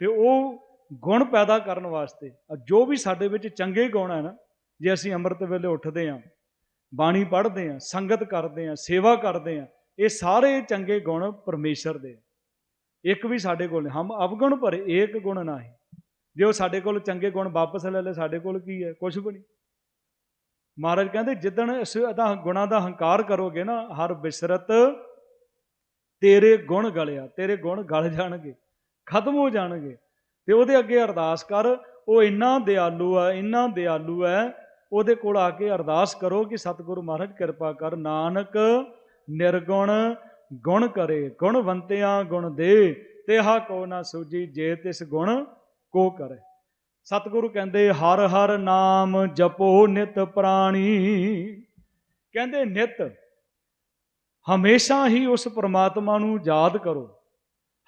ਤੇ ਉਹ ਗੁਣ ਪੈਦਾ ਕਰਨ ਵਾਸਤੇ ਜੋ ਵੀ ਸਾਡੇ ਵਿੱਚ ਚੰਗੇ ਗੁਣ ਹੈ ਨਾ ਜੇ ਅਸੀਂ ਅੰਮ੍ਰਿਤ ਵੇਲੇ ਉੱਠਦੇ ਆਂ ਬਾਣੀ ਪੜ੍ਹਦੇ ਆਂ ਸੰਗਤ ਕਰਦੇ ਆਂ ਸੇਵਾ ਕਰਦੇ ਆਂ ਇਹ ਸਾਰੇ ਚੰਗੇ ਗੁਣ ਪਰਮੇਸ਼ਰ ਦੇ ਇੱਕ ਵੀ ਸਾਡੇ ਕੋਲ ਨਹੀਂ, ਹਮ ਅਵਗੁਣ ਭਰੇ ਏਕ ਗੁਣ ਨਹੀਂ। ਜੇ ਉਹ ਸਾਡੇ ਕੋਲ ਚੰਗੇ ਗੁਣ ਵਾਪਸ ਲੈ ਲੈ ਸਾਡੇ ਕੋਲ ਕੀ ਹੈ? ਕੁਝ ਵੀ ਨਹੀਂ। ਮਹਾਰਾਜ ਕਹਿੰਦੇ, ਜਿੱਦਣ ਇਸ ਅਦਾ ਗੁਣਾਂ ਦਾ ਹੰਕਾਰ ਕਰੋਗੇ ਨਾ, ਹਰ ਬਿਸਰਤ ਤੇਰੇ ਗੁਣ ਗਲਿਆ, ਤੇਰੇ ਗੁਣ ਗਲ ਜਾਣਗੇ, ਖਤਮ ਹੋ ਜਾਣਗੇ। ਤੇ ਉਹਦੇ ਅੱਗੇ ਅਰਦਾਸ ਕਰ, ਉਹ ਇੰਨਾ ਦਿਆਲੂ ਹੈ ਇੰਨਾ ਦਿਆਲੂ ਹੈ ਉਹਦੇ ਕੋਲ ਆ ਕੇ ਅਰਦਾਸ ਕਰੋ ਕਿ ਸਤਿਗੁਰੂ ਮਹਾਰਾਜ ਕਿਰਪਾ ਕਰ, ਨਾਨਕ ਨਿਰਗੁਣ ਗੁਣ ਕਰੇ, ਗੁਣਵੰਤਿਆਂ ਗੁਣ ਦੇ ਤੇ ਹਾ ਕੋ ਨਾ ਸੂਜੀ ਜੇ ਤਿਸ ਗੁਣ ਕੋ ਕਰੇ। ਸਤਿਗੁਰੂ ਕਹਿੰਦੇ, ਹਰ ਹਰ ਨਾਮ ਜਪੋ ਨਿਤ ਪ੍ਰਾਣੀ। ਕਹਿੰਦੇ, ਨਿਤ ਹਮੇਸ਼ਾ ਹੀ ਉਸ ਪ੍ਰਮਾਤਮਾ ਨੂੰ ਯਾਦ ਕਰੋ।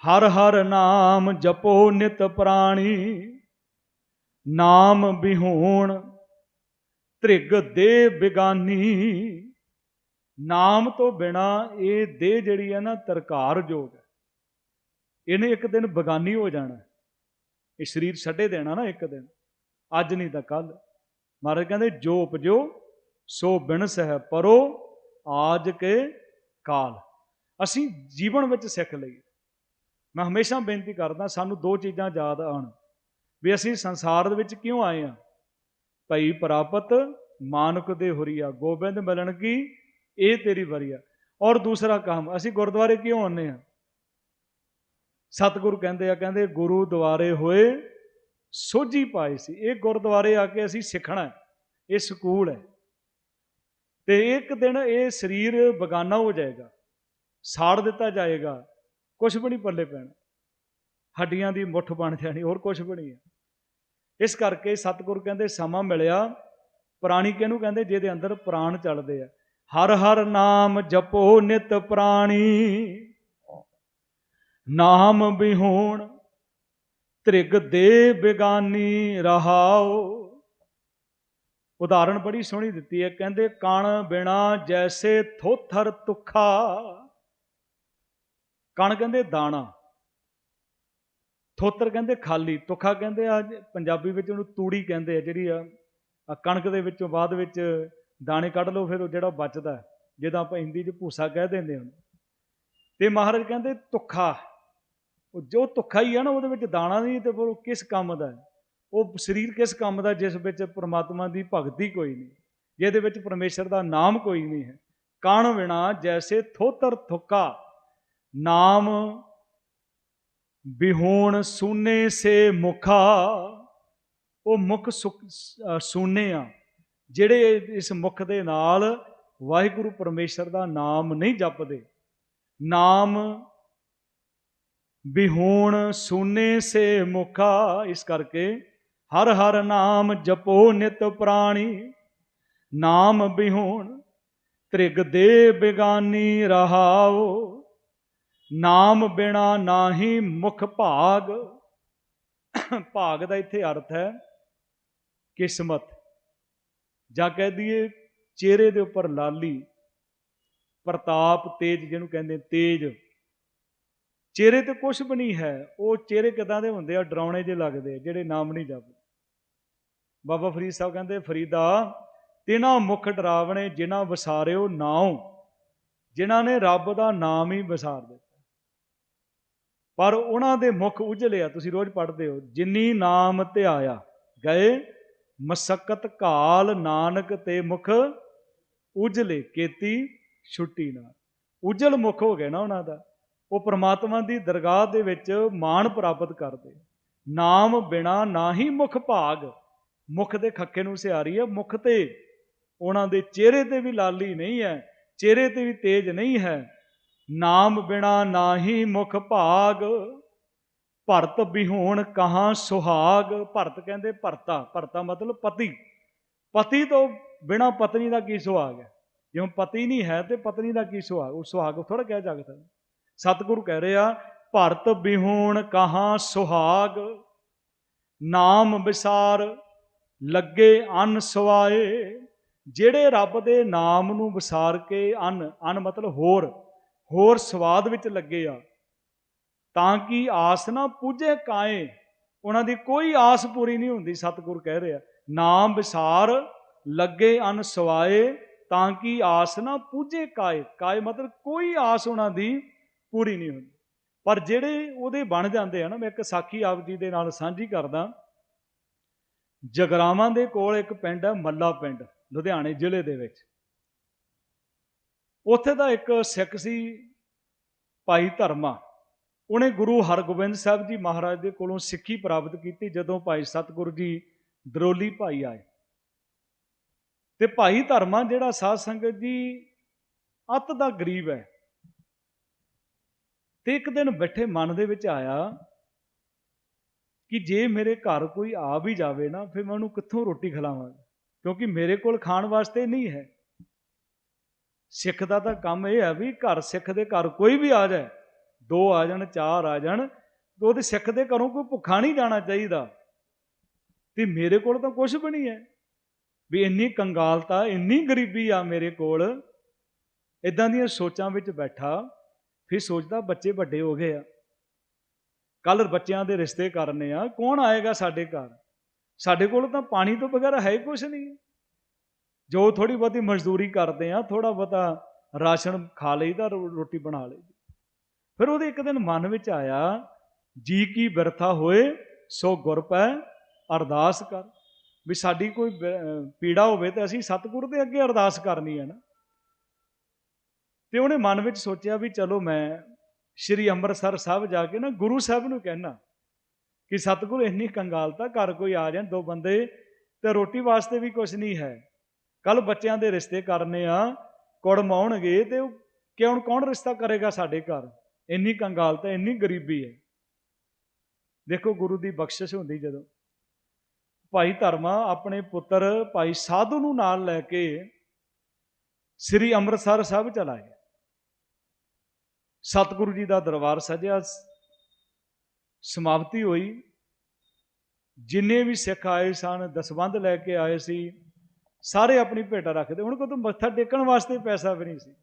ਹਰ ਹਰ ਨਾਮ ਜਪੋ ਨਿਤ ਪ੍ਰਾਣੀ। ਨਾਮ ਬਿਹੂਣ ਤ੍ਰਿਗ ਦੇ ਬਿਗਾਨੀ। ਨਾਮ ਤੋਂ ਬਿਨਾ ਇਹ ਦੇਹ ਜਿਹੜੀ ਹੈ ਨਾ ਤਰਕਾਰ ਜੋਗ ਹੈ। ਇਹਨੇ ਇੱਕ ਦਿਨ ਬਗਾਨੀ ਹੋ ਜਾਣਾ। ਇਹ ਸਰੀਰ ਛੱਡੇ ਦੇਣਾ ਨਾ ਇੱਕ ਦਿਨ। ਅੱਜ ਨਹੀਂ ਤਾਂ ਕੱਲ ਮਹਾਰਾਜ ਕਹਿੰਦੇ, ਜੋ ਉਪਜੋ, ਸੋ ਬਿਨਸ ਹੈ ਪਰੋ, ਆਜ ਕੇ ਕਾਲ। ਅਸੀਂ ਜੀਵਨ ਵਿੱਚ ਸਿੱਖ ਲਈਏ ਮੈਂ ਹਮੇਸ਼ਾ ਬੇਨਤੀ ਕਰਦਾ, ਸਾਨੂੰ ਦੋ ਚੀਜ਼ਾਂ ਯਾਦ ਆਣ ਵੀ ਅਸੀਂ ਸੰਸਾਰ ਦੇ ਵਿੱਚ ਕਿਉਂ ਆਏ ਆ ਭਈ ਪ੍ਰਾਪਤ ਮਾਨੁਕ ਦੇ ਹੁਰੀਆ, ਗੋਬਿੰਦ ਮਿਲਣ ਕੀ? ਇਹ ਤੇਰੀ ਵਰੀਆ ਔਰ ਦੂਸਰਾ ਕੰਮ, ਅਸੀਂ ਗੁਰਦੁਆਰੇ ਕਿਉਂ ਆਉਂਦੇ ਆ ਸਤਿਗੁਰੂ ਕਹਿੰਦੇ ਆ, ਕਹਿੰਦੇ ਗੁਰੂ ਦੁਆਰੇ ਹੋਏ ਸੋਝੀ ਪਾਈ ਸੀ। ਇਹ ਗੁਰਦੁਆਰੇ ਆ ਕੇ ਅਸੀਂ ਸਿੱਖਣਾ ਇਹ ਸਕੂਲ ਹੈ। ਤੇ ਇੱਕ ਦਿਨ ਇਹ ਸਰੀਰ ਬਗਾਨਾ ਹੋ ਜਾਏਗਾ, ਸਾੜ ਦਿੱਤਾ ਜਾਏਗਾ ਕੁਝ ਵੀ ਨਹੀਂ ਪੱਲੇ ਪੈਣਾ। ਹੱਡੀਆਂ ਦੀ ਮੁੱਠ ਬਣ ਜਾਣੀ, ਹੋਰ ਕੁਝ ਵੀ ਨਹੀਂ ਹੈ। ਇਸ ਕਰਕੇ ਸਤਿਗੁਰੂ ਕਹਿੰਦੇ ਸਮਾਂ ਮਿਲਿਆ, ਪ੍ਰਾਣੀ ਕਿਹਨੂੰ ਕਹਿੰਦੇ? ਜਿਹਦੇ ਅੰਦਰ ਪ੍ਰਾਣ ਚੱਲਦੇ ਆ। ਹਰ ਹਰ ਨਾਮ ਜਪੋ ਨਿਤ ਪ੍ਰਾਣੀ। ਨਾਮ ਬਿਹੂਣ ਤ੍ਰਿਗ ਦੇ ਬੇਗਾਨੀ ਰਹਾਓ ਉਦਾਹਰਣ ਬੜੀ ਸੋਹਣੀ ਦਿੱਤੀ ਹੈ ਕਹਿੰਦੇ ਕਣ ਬਿਨਾ ਜੈਸੇ ਥੋਥਰ ਤੁਖਾ। ਕਣ ਕਹਿੰਦੇ ਦਾਣਾ। ਥੋਤਰ ਕਹਿੰਦੇ ਖਾਲੀ। ਤੁਖਾ ਕਹਿੰਦੇ ਆ ਪੰਜਾਬੀ ਵਿੱਚ ਉਹਨੂੰ ਤੂੜੀ ਕਹਿੰਦੇ ਆ ਜਿਹੜੀ ਆ ਕਣਕ ਦੇ ਵਿੱਚੋਂ ਬਾਅਦ ਵਿੱਚ ਦਾਣੇ ਕੱਢ ਲਓ ਫਿਰ ਉਹ ਜਿਹੜਾ ਬਚਦਾ ਹੈ, ਜਿਹਦਾ ਆਪਾਂ ਹਿੰਦੀ 'ਚ ਭੂਸਾ ਕਹਿ ਦਿੰਦੇ ਹਾਂ। ਤੇ ਮਹਾਰਾਜ ਕਹਿੰਦੇ ਤੁਖਾ। ਉਹ ਜੋ ਧੁੱਖਾ ਹੀ ਆ ਨਾ, ਉਹਦੇ ਵਿੱਚ ਦਾਣਾ ਨਹੀਂ ਤੇ ਫਿਰ ਉਹ ਕਿਸ ਕੰਮ ਦਾ ਹੈ? ਉਹ ਸਰੀਰ ਕਿਸ ਕੰਮ ਦਾ ਜਿਸ ਵਿੱਚ ਪ੍ਰਮਾਤਮਾ ਦੀ ਭਗਤੀ ਕੋਈ ਨਹੀਂ, ਜਿਹਦੇ ਵਿੱਚ ਪਰਮੇਸ਼ਰ ਦਾ ਨਾਮ ਕੋਈ ਨਹੀਂ ਹੈ। ਕਣ ਵਿਣਾ ਜੈਸੇ ਥੋਤਰ ਥੁੱਕਾ, ਨਾਮ ਬਿਹੂਣ ਸੂਨੇ ਸੇ ਮੁਖਾ। ਉਹ ਮੁਖ ਸੁਕ- ਸੂਨੇ ਆ, ਜਿਹੜੇ ਇਸ ਮੁਖ ਦੇ ਨਾਲ ਵਾਹਿਗੁਰੂ ਪਰਮੇਸ਼ਰ ਦਾ ਨਾਮ ਨਹੀਂ ਜਪਦੇ। ਨਾਮ ਬਿਹੂਣ ਸੋਨੇ ਸੇ ਮੁਖਾ, ਇਸ ਕਰਕੇ ਹਰ ਹਰ ਨਾਮ ਜਪੋ ਨਿਤ ਪ੍ਰਾਣੀ। ਨਾਮ ਬਿਹੂਣ ਤ੍ਰਿਗ ਦੇ ਬਿਗਾਨੀ ਰਹਾਓ। ਨਾਮ ਬਿਨਾ ਨਾਹੀ ਮੁਖ ਭਾਗ। ਭਾਗ ਦਾ ਇੱਥੇ ਅਰਥ ਹੈ ਕਿਸਮਤ। ਜਾਂ ਕਹਿ ਦਈਏ ਚਿਹਰੇ ਦੇ ਉੱਪਰ ਲਾਲੀ, ਪ੍ਰਤਾਪ, ਤੇਜ, ਜਿਹਨੂੰ ਕਹਿੰਦੇ ਤੇਜ। ਚਿਹਰੇ ਤੇ ਕੁਝ ਵੀ ਨਹੀਂ ਹੈ ਉਹ ਚਿਹਰੇ ਕਿਦਾਂ ਦੇ ਹੁੰਦੇ ਆ ਡਰਾਉਣੇ ਜੇ ਲੱਗਦੇ ਆ, ਜਿਹੜੇ ਨਾਮ ਨਹੀਂ ਜਪਦੇ। ਬਾਬਾ ਫਰੀਦ ਸਾਹਿਬ ਕਹਿੰਦੇ ਫਰੀਦਾ ਤਿਨਾ ਮੁਖ ਡਰਾਵਣੇ ਜਿਨ੍ਹਾਂ ਵਸਾਰਿਓ ਨਾਉ ਜਿਨ੍ਹਾਂ ਨੇ ਰੱਬ ਦਾ ਨਾਮ ਹੀ ਵਸਾਰ ਦਿੱਤਾ। ਪਰ ਉਹਨਾਂ ਦੇ ਮੁਖ ਉਜਲੇ ਆ ਤੁਸੀਂ ਰੋਜ਼ ਪੜ੍ਹਦੇ ਹੋ ਜਿਨੀ ਨਾਮ ਤੇ ਆਇਆ ਗਏ ਮਸਕਤ ਕਾਲ ਨਾਨਕ ਤੇ ਮੁਖ ਉਜਲੇ ਕੀਤੀ ਛੁੱਟੀ ਨਾਲ। ਉਜਲ ਮੁਖ ਹੋ ਗਿਆ ਨਾ ਉਹਨਾਂ ਦਾ। ਉਹ ਪ੍ਰਮਾਤਮਾ ਦੀ ਦਰਗਾਹ ਦੇ ਵਿੱਚ ਮਾਣ ਪ੍ਰਾਪਤ ਕਰਦੇ। ਨਾਮ ਬਿਨਾ ਨਾ ਹੀ ਮੁਖ ਭਾਗ। ਮੁਖ ਦੇ ਖੱਕੇ ਨੂੰ ਸਿਆਰੀ ਹੈ, ਮੁਖ ਤੇ ਉਹਨਾਂ ਦੇ ਚਿਹਰੇ ਤੇ ਵੀ ਲਾਲੀ ਨਹੀਂ ਹੈ, ਚਿਹਰੇ ਤੇ ਵੀ ਤੇਜ ਨਹੀਂ ਹੈ। ਨਾਮ ਬਿਨਾ ਨਾਹੀ ਮੁਖ ਭਾਗ। ਭਰਤ ਬਿਹੋਣ ਕਹਾਂ ਸੁਹਾਗ। ਭਰਤ ਕਹਿੰਦੇ ਭਰਤਾ। ਭਰਤਾ ਮਤਲਬ ਪਤੀ। ਪਤੀ ਤੋਂ ਬਿਨਾ ਪਤਨੀ ਦਾ ਕੀ ਸੁਹਾਗ ਹੈ? ਜਿਉਂ ਪਤੀ ਨਹੀਂ ਹੈ ਤੇ ਪਤਨੀ ਦਾ ਕੀ ਸੁਹਾਗ? ਉਹ ਸੁਹਾਗ ਥੋੜਾ ਕਹਿ ਸਕਦਾ। ਸਤਿਗੁਰੂ ਕਹਿ ਰਿਹਾ, ਭਰਤ ਬਿਹੂਣ ਕਹਾਂ ਸੁਹਾਗ, ਨਾਮ ਵਿਸਾਰ ਲੱਗੇ ਅਨ ਸਵਾਏ। ਜਿਹੜੇ ਰੱਬ ਦੇ ਨਾਮ ਨੂੰ ਵਿਸਾਰ ਕੇ ਅਨ ਅਨ ਮਤਲਬ ਹੋਰ ਹੋਰ ਸਵਾਦ ਵਿੱਚ ਲੱਗੇ ਆ, ਤਾਂ ਕਿ ਆਸ ਨਾ ਪੂਜੇ ਕਾਏ, ਉਹਨਾਂ ਦੀ ਕੋਈ ਆਸ ਪੂਰੀ ਨਹੀਂ ਹੁੰਦੀ, ਸਤਿਗੁਰ ਕਹਿ ਰਿਹਾ। ਨਾਮ ਵਿਸਾਰ ਲੱਗੇ ਅਨ ਸਵਾਏ, ਤਾਂ ਕਿ ਆਸ ਨਾ ਪੂਜੇ ਕਾਏ ਕਾਏ ਮਤਲਬ ਕੋਈ ਆਸ ਉਹਨਾਂ ਦੀ ਪੂਰੀ ਨਹੀਂ ਹੁੰਦੀ। ਪਰ ਜਿਹੜੇ ਉਹਦੇ ਬਣ ਜਾਂਦੇ ਆ ਨਾ, ਮੈਂ ਇੱਕ ਸਾਖੀ ਆਪ ਜੀ ਦੇ ਨਾਲ ਸਾਂਝੀ ਕਰਦਾ। ਜਗਰਾਵਾਂ ਦੇ ਕੋਲ ਇੱਕ ਪਿੰਡ ਹੈ ਮੱਲਾ ਪਿੰਡ, ਲੁਧਿਆਣੇ ਜ਼ਿਲ੍ਹੇ ਦੇ ਵਿੱਚ। ਉੱਥੇ ਦਾ ਇੱਕ ਸਿੱਖ ਸੀ ਭਾਈ ਧਰਮਾ। ਉਹਨੇ ਗੁਰੂ ਹਰਗੋਬਿੰਦ ਸਾਹਿਬ ਜੀ ਮਹਾਰਾਜ ਦੇ ਕੋਲੋਂ ਸਿੱਖੀ ਪ੍ਰਾਪਤ ਕੀਤੀ ਜਦੋਂ ਭਾਈ ਸਤਿਗੁਰੂ ਜੀ ਦਰੋਲੀ ਭਾਈ ਆਏ। ਤੇ ਭਾਈ ਧਰਮਾ ਜਿਹੜਾ ਸਾਧ ਸੰਗਤ ਜੀ, ਅੱਤ ਦਾ ਗਰੀਬ ਹੈ। ਤੇ ਇੱਕ ਦਿਨ ਬੈਠੇ ਮਨ ਦੇ ਵਿੱਚ ਆਇਆ ਕਿ ਜੇ ਮੇਰੇ ਘਰ ਕੋਈ ਆ ਵੀ ਜਾਵੇ ਨਾ, ਫਿਰ ਮੈਂ ਉਹਨੂੰ ਕਿੱਥੋਂ ਰੋਟੀ ਖਿਲਾਵਾਂ? ਕਿਉਂਕਿ ਮੇਰੇ ਕੋਲ ਖਾਣ ਵਾਸਤੇ ਨਹੀਂ ਹੈ। ਸਿੱਖ ਦਾ ਤਾਂ ਕੰਮ ਇਹ ਹੈ ਵੀ ਘਰ ਸਿੱਖ ਦੇ ਘਰ ਕੋਈ ਵੀ ਆ ਜਾਏ, ਦੋ ਆ ਜਾਣ, ਚਾਰ ਆ ਜਾਣ, ਤੇ ਉਹਦੇ ਸਿੱਖ ਦੇ ਘਰੋਂ ਕੋਈ ਭੁੱਖਾ ਨਹੀਂ ਜਾਣਾ ਚਾਹੀਦਾ। ਤੇ ਮੇਰੇ ਕੋਲ ਤਾਂ ਕੁਝ ਵੀ ਨਹੀਂ ਹੈ। ਵੀ ਇੰਨੀ ਕੰਗਾਲਤਾ, ਇੰਨੀ ਗਰੀਬੀ ਆ ਮੇਰੇ ਕੋਲ। ਇਦਾਂ ਦੀਆਂ ਸੋਚਾਂ ਵਿੱਚ ਬੈਠਾ ਫਿਰ ਸੋਚਦਾ ਬੱਚੇ ਵੱਡੇ ਹੋ ਗਏ ਆ। ਕੱਲ ਬੱਚਿਆਂ ਦੇ ਰਿਸ਼ਤੇ ਕਰਨੇ ਆ। ਕੌਣ ਆਏਗਾ ਸਾਡੇ ਘਰ? ਸਾਡੇ ਕੋਲ ਤਾਂ ਪਾਣੀ ਤੋਂ ਬਗੈਰ ਹੈ ਹੀ ਕੁਝ ਨਹੀਂ। ਜੋ ਥੋੜੀ ਬਹੁਤੀ ਮਜ਼ਦੂਰੀ ਕਰਦੇ ਆ ਥੋੜਾ ਬਹੁਤਾ ਰਾਸ਼ਨ ਖਾ ਲਈਦਾ ਰੋ- ਰੋਟੀ ਬਣਾ ਲਈ। ਫਿਰ ਉਹਦੇ ਇੱਕ ਦਿਨ ਮਨ ਵਿੱਚ ਆਇਆ, ਜੀ ਕੀ ਬਿਰਥਾ ਹੋਏ, ਸੋ ਗੁਰ ਪੈ ਅਰਦਾਸ ਕਰ। ਵੀ ਸਾਡੀ ਕੋਈ ਪੀੜਾ ਹੋਵੇ ਤਾਂ ਅਸੀਂ ਸਤਿਗੁਰ ਦੇ ਅੱਗੇ ਅਰਦਾਸ ਕਰਨੀ ਹੈ ਨਾ। ਤੇ ਉਹਨੇ ਮਨ ਵਿੱਚ ਸੋਚਿਆ ਵੀ ਚਲੋ ਮੈਂ ਸ਼੍ਰੀ ਅੰਮ੍ਰਿਤਸਰ ਸਾਹਿਬ ਜਾ ਕੇ ਨਾ ਗੁਰੂ ਸਾਹਿਬ ਨੂੰ ਕਹਿਣਾ ਕਿ ਸਤਿਗੁਰ ਇੰਨੀ ਕੰਗਾਲਤਾ ਘਰ ਕੋਈ ਆ ਜਾਣ, ਦੋ ਬੰਦੇ ਤੇ ਰੋਟੀ ਵਾਸਤੇ ਵੀ ਕੁਝ ਨਹੀਂ ਹੈ। ਕੱਲ ਬੱਚਿਆਂ ਦੇ ਰਿਸ਼ਤੇ ਕਰਨੇ ਆ ਕੁੜਮਾਉਣਗੇ ਤੇ ਉਹ ਕਿਉਂ, ਕੌਣ ਰਿਸ਼ਤਾ ਕਰੇਗਾ ਸਾਡੇ ਘਰ? ਇੰਨੀ ਕੰਗਾਲਤਾ ਇੰਨੀ ਗਰੀਬੀ ਹੈ। ਦੇਖੋ ਗੁਰੂ ਦੀ ਬਖਸ਼ਿਸ਼ ਹੁੰਦੀ ਜਦੋਂ ਭਾਈ ਧਰਮਾ ਆਪਣੇ ਪੁੱਤਰ ਭਾਈ ਸਾਧੂ ਨੂੰ ਨਾਲ ਲੈ ਕੇ ਸ੍ਰੀ ਅੰਮ੍ਰਿਤਸਰ ਸਾਹਿਬ ਚਲਾ ਗਿਆ। ਸਤਿਗੁਰੂ ਜੀ ਦਾ ਦਰਬਾਰ ਸਜਿਆ, ਸਮਾਪਤੀ ਹੋਈ। ਜਿੰਨੇ ਵੀ ਸਿੱਖ ਆਏ ਸਨ, ਦਸਵੰਧ ਲੈ ਕੇ ਆਏ ਸੀ, ਸਾਰੇ ਆਪਣੀ ਭੇਟਾ ਰੱਖਦੇ। ਹੁਣ ਕੋਲ ਮੱਥਾ ਟੇਕਣ ਵਾਸਤੇ ਪੈਸਾ ਵੀ ਨਹੀਂ ਸੀ।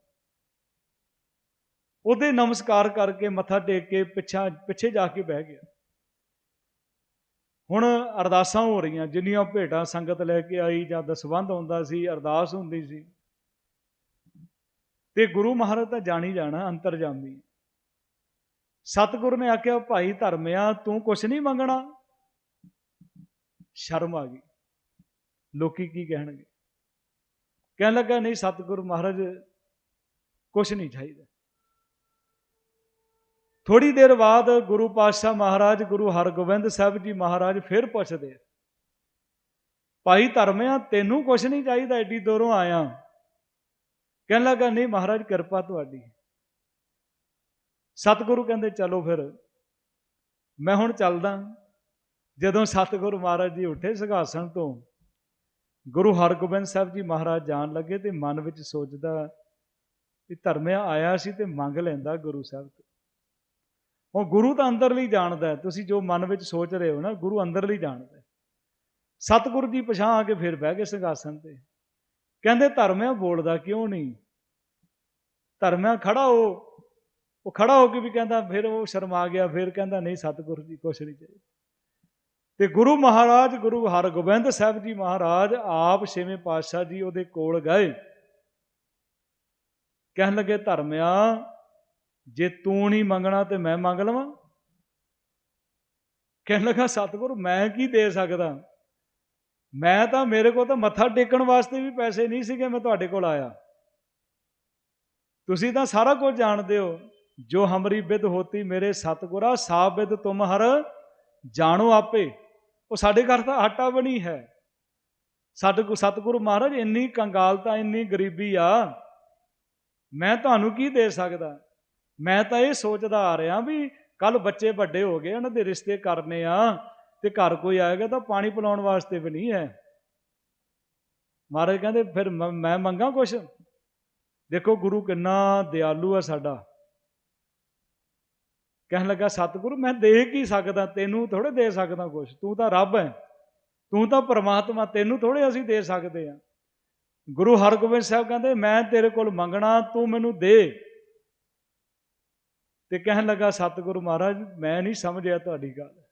ਉਹਦੇ ਨਮਸਕਾਰ ਕਰਕੇ ਮੱਥਾ ਟੇਕ ਕੇ ਪਿੱਛਾ, ਪਿੱਛੇ ਜਾ ਕੇ ਬਹਿ ਗਿਆ। ਹੁਣ ਅਰਦਾਸਾਂ ਹੋ ਰਹੀਆਂ। ਜਿੰਨੀਆਂ ਭੇਟਾਂ ਸੰਗਤ ਲੈ ਕੇ ਆਈ ਜਾਂ ਦਸਵੰਧ ਹੁੰਦਾ ਸੀ, ਅਰਦਾਸ ਹੁੰਦੀ ਸੀ। ਤੇ ਗੁਰੂ ਮਹਾਰਾਜ ਤਾਂ ਜਾਣੀ ਜਾਣਾ ਅੰਤਰਜਾਮੀ ਸਤਿਗੁਰੂ ਨੇ ਆਖਿਆ ਭਾਈ ਧਰਮਿਆ ਤੂੰ ਕੁਛ ਨਹੀਂ ਮੰਗਣਾ? ਸ਼ਰਮ ਆ ਗਈ। ਲੋਕੀ ਕੀ ਕਹਿਣਗੇ? ਕਹਿਣ ਲੱਗਾ ਨਹੀਂ ਸਤਿਗੁਰੂ ਮਹਾਰਾਜ ਕੁਛ ਨਹੀਂ ਚਾਹੀਦਾ। ਥੋੜੀ ਦੇਰ ਬਾਅਦ ਗੁਰੂ ਪਾਤਸ਼ਾਹ ਮਹਾਰਾਜ ਗੁਰੂ ਹਰਗੋਬਿੰਦ ਸਾਹਿਬ ਜੀ ਮਹਾਰਾਜ ਫਿਰ ਪੁੱਛਦੇ ਆ, ਭਾਈ ਧਰਮਿਆ ਤੈਨੂੰ ਕੁਛ ਨਹੀਂ ਚਾਹੀਦਾ ਐਡੀ ਦੂਰੋਂ ਆਇਆ? ਕਹਿਣ ਲੱਗਾ, ਨਹੀਂ ਮਹਾਰਾਜ, ਕਿਰਪਾ ਤੁਹਾਡੀ ਸਤਿਗੁਰੂ ਕਹਿੰਦੇ, ਚਲੋ ਫਿਰ। ਮੈਂ ਹੁਣ ਚੱਲਦਾ ਜਦੋਂ ਸਤਿਗੁਰੂ ਮਹਾਰਾਜ ਜੀ ਉੱਠੇ ਸਿੰਘਾਸਣ ਤੋਂ, ਗੁਰੂ ਹਰਗੋਬਿੰਦ ਸਾਹਿਬ ਜੀ ਮਹਾਰਾਜ ਜਾਣ ਲੱਗੇ ਤੇ ਮਨ ਵਿੱਚ ਸੋਚਦਾ ਕਿ ਧਰਮਿਆ ਆਇਆ ਸੀ ਤੇ ਮੰਗ ਲੈਂਦਾ ਗੁਰੂ ਸਾਹਿਬ ਤੋਂ। ਉਹ ਗੁਰੂ ਤਾਂ ਅੰਦਰਲੀ ਜਾਣਦਾ ਤੁਸੀਂ ਜੋ ਮਨ ਵਿੱਚ ਸੋਚ ਰਹੇ ਹੋ ਨਾ, ਗੁਰੂ ਅੰਦਰਲੀ ਜਾਣਦਾ ਸਤਿਗੁਰੂ ਜੀ ਪਛਾਣ ਆ ਕੇ ਫਿਰ ਬਹਿ ਗਏ ਸਿੰਘਾਸਣ ਤੇ। ਕਹਿੰਦੇ ਧਰਮਿਆ ਬੋਲਦਾ ਕਿਉਂ ਨਹੀਂ ਧਰਮਿਆ ਖੜਾ ਹੋ। ਉਹ ਖੜਾ ਹੋ ਕੇ ਵੀ ਕਹਿੰਦਾ, ਫਿਰ ਉਹ ਸ਼ਰਮਾ ਗਿਆ, ਫਿਰ ਕਹਿੰਦਾ, ਨਹੀਂ, ਸਤਿਗੁਰੂ ਜੀ, ਕੁਛ ਨਹੀਂ ਚਾਹੀਦਾ। ਤੇ ਗੁਰੂ ਮਹਾਰਾਜ, ਗੁਰੂ ਹਰਗੋਬਿੰਦ ਸਾਹਿਬ ਜੀ ਮਹਾਰਾਜ ਆਪ ਛੇਵੇਂ ਪਾਤਸ਼ਾਹ ਜੀ ਉਹਦੇ ਕੋਲ ਗਏ। ਕਹਿਣ ਲੱਗੇ ਧਰਮਿਆ ਜੇ ਤੂੰ ਨਹੀਂ ਮੰਗਣਾ ਤੇ ਮੈਂ ਮੰਗ ਲਵਾਂ। ਕਹਿਣ ਲੱਗਾ, ਸਤਿਗੁਰੂ, ਮੈਂ ਕੀ ਦੇ ਸਕਦਾ? ਮੈਂ ਤਾਂ ਮੇਰੇ ਕੋਲ ਤਾਂ ਮੱਥਾ ਟੇਕਣ ਵਾਸਤੇ ਵੀ ਪੈਸੇ ਨਹੀਂ ਸੀਗੇ, ਮੈਂ ਤੁਹਾਡੇ ਕੋਲ ਆਇਆ। ਤੁਸੀਂ ਤਾਂ ਸਾਰਾ ਕੁਝ ਜਾਣਦੇ ਹੋ, ਜੋ ਹਮਰੀ ਬਿਦ ਹੋਤੀ ਮੇਰੇ ਸਤਿਗੁਰਾ ਸਾਬ ਬਿਦ ਤੁਮ ਹਰ ਜਾਣੋ ਆਪੇ। ਉਹ ਸਾਡੇ ਘਰ ਤਾਂ ਆਟਾ ਬਣੀ ਹੈ। ਸਾਡੇ ਕੋ ਸਤਿਗੁਰੂ ਮਹਾਰਾਜ, ਇੰਨੀ ਕੰਗਾਲਤਾ ਇੰਨੀ ਗਰੀਬੀ ਆ। ਮੈਂ ਤੁਹਾਨੂੰ ਕੀ ਦੇ ਸਕਦਾ? ਮੈਂ ਤਾਂ ਇਹ ਸੋਚਦਾ ਆ ਰਿਹਾ ਵੀ ਕੱਲ ਬੱਚੇ ਵੱਡੇ ਹੋ ਗਏ, ਉਹਨਾਂ ਦੇ ਰਿਸ਼ਤੇ ਕਰਨੇ ਆ। ਤੇ ਘਰ ਕੋਈ ਆਏਗਾ ਤਾਂ ਪਾਣੀ ਪਿਲਾਉਣ ਵਾਸਤੇ ਵੀ ਨਹੀਂ ਹੈ। ਮਹਾਰਾਜ ਕਹਿੰਦੇ, ਫਿਰ ਮੈਂ ਮੰਗਾ ਕੁਛ? ਦੇਖੋ, ਗੁਰੂ ਕਿੰਨਾ ਦਿਆਲੂ ਆ ਸਾਡਾ। ਕਹਿਣ ਲੱਗਾ, ਸਤਿਗੁਰੂ, ਮੈਂ ਦੇ ਕੀ ਸਕਦਾ? ਤੈਨੂੰ ਥੋੜੇ ਦੇ ਸਕਦਾ ਕੁਛ? ਤੂੰ ਤਾਂ ਰੱਬ ਹੈ। ਤੂੰ ਤਾਂ ਪਰਮਾਤਮਾ, ਤੈਨੂੰ ਥੋੜੇ ਅਸੀਂ ਦੇ ਸਕਦੇ ਆ ਗੁਰੂ ਹਰਗੋਬਿੰਦ ਸਾਹਿਬ ਕਹਿੰਦੇ, ਮੈਂ ਤੇਰੇ ਕੋਲ ਮੰਗਣਾ, ਤੂੰ ਮੈਨੂੰ ਦੇ। ਤੇ ਕਹਿਣ ਲੱਗਾ, ਸਤਿਗੁਰੂ ਮਹਾਰਾਜ, ਮੈਂ ਨਹੀਂ ਸਮਝਿਆ ਤੁਹਾਡੀ ਗੱਲ।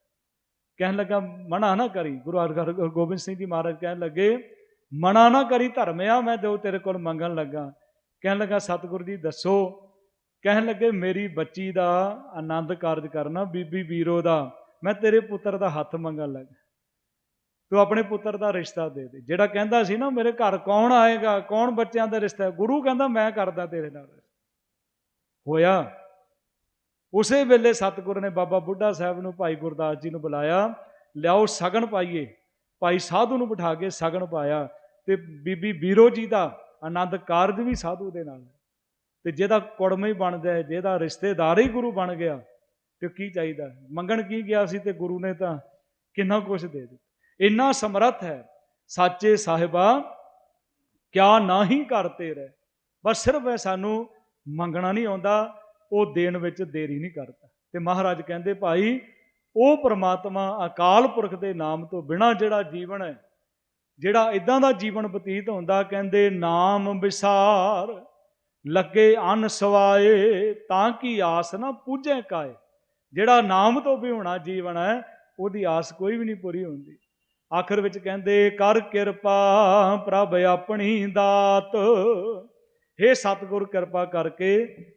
ਕਹਿਣ ਲੱਗਾ, ਮਨਾ ਨਾ ਕਰੀ। ਗੁਰੂ ਹਰਗੋਬਿੰਦ ਸਿੰਘ ਜੀ ਮਹਾਰਾਜ ਕਹਿਣ ਲੱਗੇ, ਮਨਾ ਨਾ ਕਰੀ ਧਰਮਿਆ ਮੈਂ ਜੋ ਤੇਰੇ ਕੋਲ ਮੰਗਣ ਲੱਗਾ। ਕਹਿਣ ਲੱਗਾ, ਸਤਿਗੁਰੂ ਜੀ, ਦੱਸੋ। ਕਹਿਣ ਲੱਗੇ, ਮੇਰੀ ਬੱਚੀ ਦਾ ਆਨੰਦ ਕਾਰਜ ਕਰਨਾ, ਬੀਬੀ ਵੀਰੋ ਦਾ, ਮੈਂ ਤੇਰੇ ਪੁੱਤਰ ਦਾ ਹੱਥ ਮੰਗਣ ਲੱਗਾ। ਤੂੰ ਆਪਣੇ ਪੁੱਤਰ ਦਾ ਰਿਸ਼ਤਾ ਦੇ ਦੇ। ਜਿਹੜਾ ਕਹਿੰਦਾ ਸੀ ਨਾ, ਮੇਰੇ ਘਰ ਕੌਣ ਆਏਗਾ, ਕੌਣ ਬੱਚਿਆਂ ਦਾ ਰਿਸ਼ਤਾ ਗੁਰੂ ਕਹਿੰਦਾ, ਮੈਂ ਕਰਦਾ ਤੇਰੇ ਨਾਲ। ਹੋਇਆ। ਉਸੇ ਵੇਲੇ ਸਤਿਗੁਰ ਨੇ ਬਾਬਾ ਬੁੱਢਾ ਸਾਹਿਬ ਨੂੰ ਭਾਈ ਗੁਰਦਾਸ ਜੀ ਨੂੰ ਬੁਲਾਇਆ, ਲਿਆਓ ਸਗਨ ਪਾਈਏ। ਭਾਈ ਸਾਧੂ ਨੂੰ ਬਿਠਾ ਕੇ ਸਗਨ ਪਾਇਆ ਤੇ ਬੀਬੀ ਵੀਰੋ ਜੀ ਦਾ ਆਨੰਦ ਕਾਰਜ ਵੀ ਸਾਧੂ ਦੇ ਨਾਲ। ਤੇ ਜਿਹਦਾ ਕੁੜਮਾ ਹੀ ਬਣ ਜਾਏ ਜਿਹਦਾ ਰਿਸ਼ਤੇਦਾਰ ਹੀ ਗੁਰੂ ਬਣ ਗਿਆ, ਤੇ ਕੀ ਚਾਹੀਦਾ ਮੰਗਣ ਕੀ ਗਿਆ ਸੀ ਤੇ ਗੁਰੂ ਨੇ ਤਾਂ ਕਿੰਨਾ ਕੁਝ ਦੇ ਦਿੱਤਾ। ਇੰਨਾ ਸਮਰੱਥ ਹੈ, ਸਾਚੇ ਸਾਹਿਬਾ, ਕਿਆ ਨਾਹੀ ਕਰਤੇ ਰਹਿ ਬਸ ਸਿਰਫ ਇਹ ਸਾਨੂੰ ਮੰਗਣਾ ਨਹੀਂ ਆਉਂਦਾ ਉਹ ਦੇਣ ਵਿੱਚ ਦੇਰੀ ਨਹੀਂ ਕਰਦਾ। ਤੇ ਮਹਾਰਾਜ ਕਹਿੰਦੇ, ਭਾਈ, ਉਹ ਪ੍ਰਮਾਤਮਾ ਅਕਾਲ ਪੁਰਖ ਦੇ ਨਾਮ ਤੋਂ ਬਿਨਾ ਜਿਹੜਾ ਜੀਵਨ ਹੈ, ਜਿਹੜਾ ਇਦਾਂ ਦਾ ਜੀਵਨ ਬਤੀਤ ਹੁੰਦਾ, ਕਹਿੰਦੇ, ਨਾਮ ਵਿਸਾਰ, ਲੱਗੇ ਅਨ ਸਵਾਏ, ਤਾਂ ਕੀ ਆਸ ਨਾ ਪੂਜੇ ਕਾਏ? ਜਿਹੜਾ ਨਾਮ ਤੋਂ ਵੀ ਹੋਣਾ ਜੀਵਨ ਹੈ, ਉਹਦੀ ਆਸ ਕੋਈ ਵੀ ਨਹੀਂ ਪੂਰੀ ਹੁੰਦੀ। ਆਖਰ ਵਿੱਚ ਕਹਿੰਦੇ, ਕਰ ਕਿਰਪਾ ਪ੍ਰਭ ਆਪਣੀ ਦਾਤ हे ਸਤਿਗੁਰ ਕਿਰਪਾ ਕਰਕੇ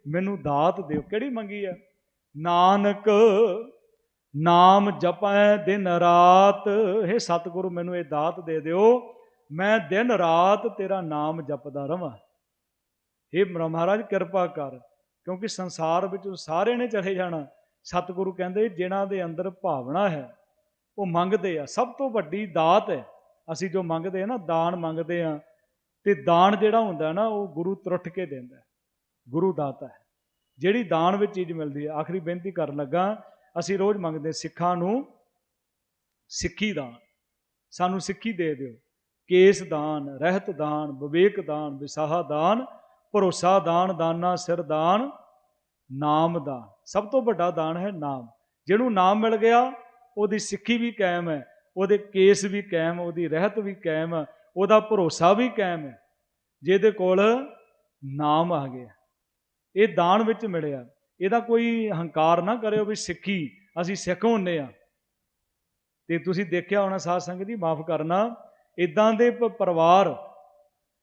ਮੈਨੂੰ ਦਾਤ ਦਿਓ ਕਿਹੜੀ ਮੰਗੀ ਹੈ ਨਾਨਕ ਨਾਮ ਜਪੈ ਦਿਨ ਰਾਤ हे ਸਤਿਗੁਰੂ ਮੈਨੂੰ ਇਹ ਦਾਤ ਦੇ ਦਿਓ ਮੈਂ ਦਿਨ ਰਾਤ ਤੇਰਾ ਨਾਮ ਜਪਦਾ ਰਵਾਂ हे ਮਹਾਰਾਜ ਕਿਰਪਾ ਕਰ ਕਿਉਂਕਿ ਸੰਸਾਰ ਵਿੱਚ ਸਾਰਿਆਂ ਨੇ ਚਲੇ ਜਾਣਾ ਸਤਿਗੁਰੂ ਕਹਿੰਦੇ ਜਿਨ੍ਹਾਂ ਦੇ ਅੰਦਰ ਭਾਵਨਾ ਹੈ ਉਹ ਮੰਗਦੇ ਆ ਸਭ ਤੋਂ ਵੱਡੀ ਦਾਤ ਹੈ ਅਸੀਂ ਜੋ ਮੰਗਦੇ ਆ ਨਾ ਦਾਨ ਮੰਗਦੇ ਆ ਤੇ ਦਾਨ ਜਿਹੜਾ ਹੁੰਦਾ ਨਾ, ਉਹ ਗੁਰੂ ਤਰੁੱਠ ਕੇ ਦਿੰਦਾ ਗੁਰੂ ਦਾਤਾ ਹੈ। ਜਿਹੜੀ ਦਾਨ ਵਿੱਚ ਚੀਜ਼ ਮਿਲਦੀ ਹੈ, ਆਖਰੀ ਬੇਨਤੀ ਕਰਨ ਲੱਗਾ, ਅਸੀਂ ਰੋਜ਼ ਮੰਗਦੇ ਸਿੱਖਾਂ ਨੂੰ ਸਿੱਖੀ ਦਾਨ, ਸਾਨੂੰ ਸਿੱਖੀ ਦੇ ਦਿਓ। ਕੇਸ ਦਾਨ, ਰਹਿਤ ਦਾਨ, ਵਿਵੇਕ ਦਾਨ, ਵਿਸਾਹਾ ਦਾਨ, ਭਰੋਸਾ ਦਾਨ, ਦਾਨਾ ਸਿਰ ਦਾਨ, ਨਾਮ ਦਾ ਸਭ ਤੋਂ ਵੱਡਾ ਦਾਨ ਹੈ ਨਾਮ। ਜਿਹਨੂੰ ਨਾਮ ਮਿਲ ਗਿਆ, ਉਹਦੀ ਸਿੱਖੀ ਵੀ ਕਾਇਮ ਹੈ, ਉਹਦੇ ਕੇਸ ਵੀ ਕਾਇਮ ਉਹਦੀ ਰਹਿਤ ਵੀ ਕਾਇਮ ਹੈ ਉਹਦਾ ਭਰੋਸਾ ਵੀ ਕਾਇਮ ਹੈ, ਜਿਹਦੇ ਕੋਲ ਨਾਮ ਆ ਗਿਆ। ਇਹ ਦਾਨ ਵਿੱਚ ਮਿਲਿਆ। ਇਹਦਾ ਕੋਈ ਹੰਕਾਰ ਨਾ ਕਰਿਓ ਵੀ ਸਿੱਖੀ, ਅਸੀਂ ਸਿੱਖ ਹੁੰਨੇ ਆ। ਤੇ ਤੁਸੀਂ ਦੇਖਿਆ ਹੋਣਾ ਸਾਧ ਸੰਗਤ ਜੀ, ਮਾਫ ਕਰਨਾ ਇਦਾਂ ਦੇ ਪਰਿਵਾਰ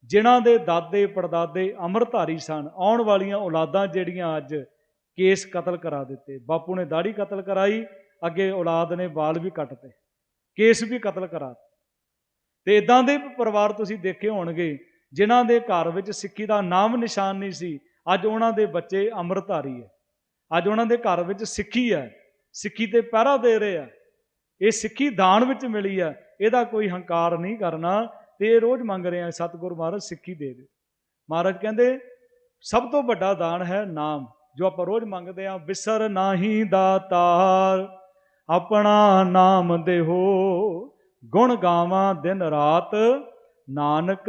ਜਿਨ੍ਹਾਂ ਦੇ ਦਾਦੇ, ਪੜਦਾਦੇ ਅੰਮ੍ਰਿਤਧਾਰੀ ਸਨ, ਆਉਣ ਵਾਲੀਆਂ ਔਲਾਦਾਂ ਜਿਹੜੀਆਂ ਅੱਜ ਕੇਸ ਕਤਲ ਕਰਾ ਦਿੱਤੇ। ਬਾਪੂ ਨੇ ਦਾੜੀ ਕਤਲ ਕਰਾਈ, ਅੱਗੇ ਔਲਾਦ ਨੇ ਵਾਲ ਵੀ ਕੱਟਤੇ, ਕੇਸ ਵੀ ਕਤਲ ਕਰਾ ਤੇ ਇਦਾਂ ਦੇ ਪਰਿਵਾਰ ਤੁਸੀਂ ਦੇਖੇ ਹੋਣਗੇ, ਜਿਨ੍ਹਾਂ ਦੇ ਘਰ ਵਿੱਚ ਸਿੱਖੀ ਦਾ ਨਾਮ ਨਿਸ਼ਾਨ ਨਹੀਂ ਸੀ, ਅੱਜ ਉਹਨਾਂ ਦੇ ਬੱਚੇ ਅੰਮ੍ਰਿਤਧਾਰੀ ਹੈ। ਅੱਜ ਉਹਨਾਂ ਦੇ ਘਰ ਵਿੱਚ ਸਿੱਖੀ ਹੈ, ਸਿੱਖੀ ਤੇ ਪਹਿਰਾ ਦੇ ਰਹੇ ਆ। ਇਹ ਸਿੱਖੀ ਦਾਨ ਵਿੱਚ ਮਿਲੀ ਹੈ ਇਹਦਾ ਕੋਈ ਹੰਕਾਰ ਨਹੀਂ ਕਰਨਾ ਤੇ ਇਹ ਰੋਜ਼ ਮੰਗ ਰਹੇ ਆ, ਸਤਿਗੁਰ ਮਹਾਰਾਜ ਸਿੱਖੀ ਦੇ ਦੇ ਮਹਾਰਾਜ ਕਹਿੰਦੇ, ਸਭ ਤੋਂ ਵੱਡਾ ਦਾਨ ਹੈ ਨਾਮ, ਜੋ ਆਪਾਂ ਰੋਜ਼ ਮੰਗਦੇ ਆ ਵਿਸਰ ਨਾਹੀ ਦਾਤਾਰ ਆਪਣਾ ਨਾਮ ਦੇਹੋ ਗੁਣ ਗਾਵਾਂ ਦਿਨ ਰਾਤ, ਨਾਨਕ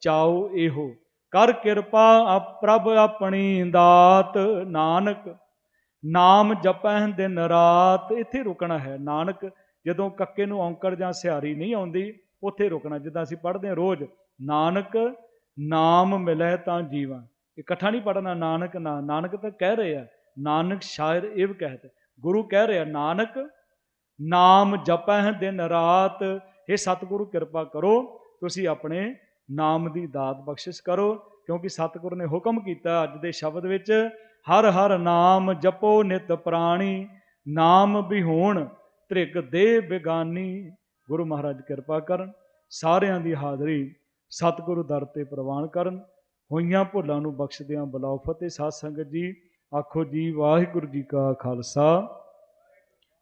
ਚਾਉ ਇਹੋ। ਕਰ ਕਿਰਪਾ ਪ੍ਰਭ ਆਪਣੀ ਦਾਤ, ਨਾਨਕ ਨਾਮ ਜਪੈ ਦਿਨ ਰਾਤ। ਇੱਥੇ ਰੁਕਣਾ ਹੈ। ਨਾਨਕ ਜਦੋਂ ਕੱਕੇ ਨੂੰ ਔਂਕੜ ਜਾਂ ਸਿਹਾਰੀ ਨਹੀਂ ਆਉਂਦੀ, ਉੱਥੇ ਰੁਕਣਾ। ਜਿੱਦਾਂ ਅਸੀਂ ਪੜ੍ਹਦੇ ਹਾਂ ਰੋਜ਼, ਨਾਨਕ ਨਾਮ ਮਿਲੇ ਤਾਂ ਜੀਵਨ। ਇਕੱਠਾ ਨਹੀਂ ਪੜਨਾ ਨਾਨਕ ਨਾ। ਨਾਨਕ ਤਾਂ ਕਹਿ ਰਹੇ ਆ ਨਾਨਕ ਸ਼ਾਇਰ ਇਹ ਵੀ ਕਹਤੇ। ਗੁਰੂ ਕਹਿ ਰਿਹਾ, ਨਾਨਕ ਨਾਮ ਜਪੈ ਦਿਨ ਰਾਤ। ਇਹ ਸਤਿਗੁਰੂ, ਕਿਰਪਾ ਕਰੋ, ਤੁਸੀਂ ਆਪਣੇ ਨਾਮ ਦੀ ਦਾਤ ਬਖਸ਼ਿਸ਼ ਕਰੋ, ਕਿਉਂਕਿ ਸਤਿਗੁਰੂ ਨੇ ਹੁਕਮ ਕੀਤਾ ਅੱਜ ਦੇ ਸ਼ਬਦ ਵਿੱਚ, ਹਰ ਹਰ ਨਾਮ ਜਪੋ ਨਿਤ ਪ੍ਰਾਣੀ, ਨਾਮ ਬਿਹੋਣ ਤ੍ਰਿਗ ਦੇ ਬਿਗਾਨੀ। ਗੁਰੂ ਮਹਾਰਾਜ ਕਿਰਪਾ ਕਰਨ, ਸਾਰਿਆਂ ਦੀ ਹਾਜ਼ਰੀ ਸਤਿਗੁਰੂ ਦਰ ਤੇ ਪ੍ਰਵਾਨ ਕਰਨ। ਹੋਈਆਂ ਭੁੱਲਾਂ ਨੂੰ ਬਖਸ਼ਦਿਆਂ ਬਲਾਉ ਫਤਿਹ ਸਾਧ ਸੰਗਤ ਜੀ। ਆਖੋ ਜੀ, ਵਾਹਿਗੁਰੂ ਜੀ ਕਾ ਖਾਲਸਾ।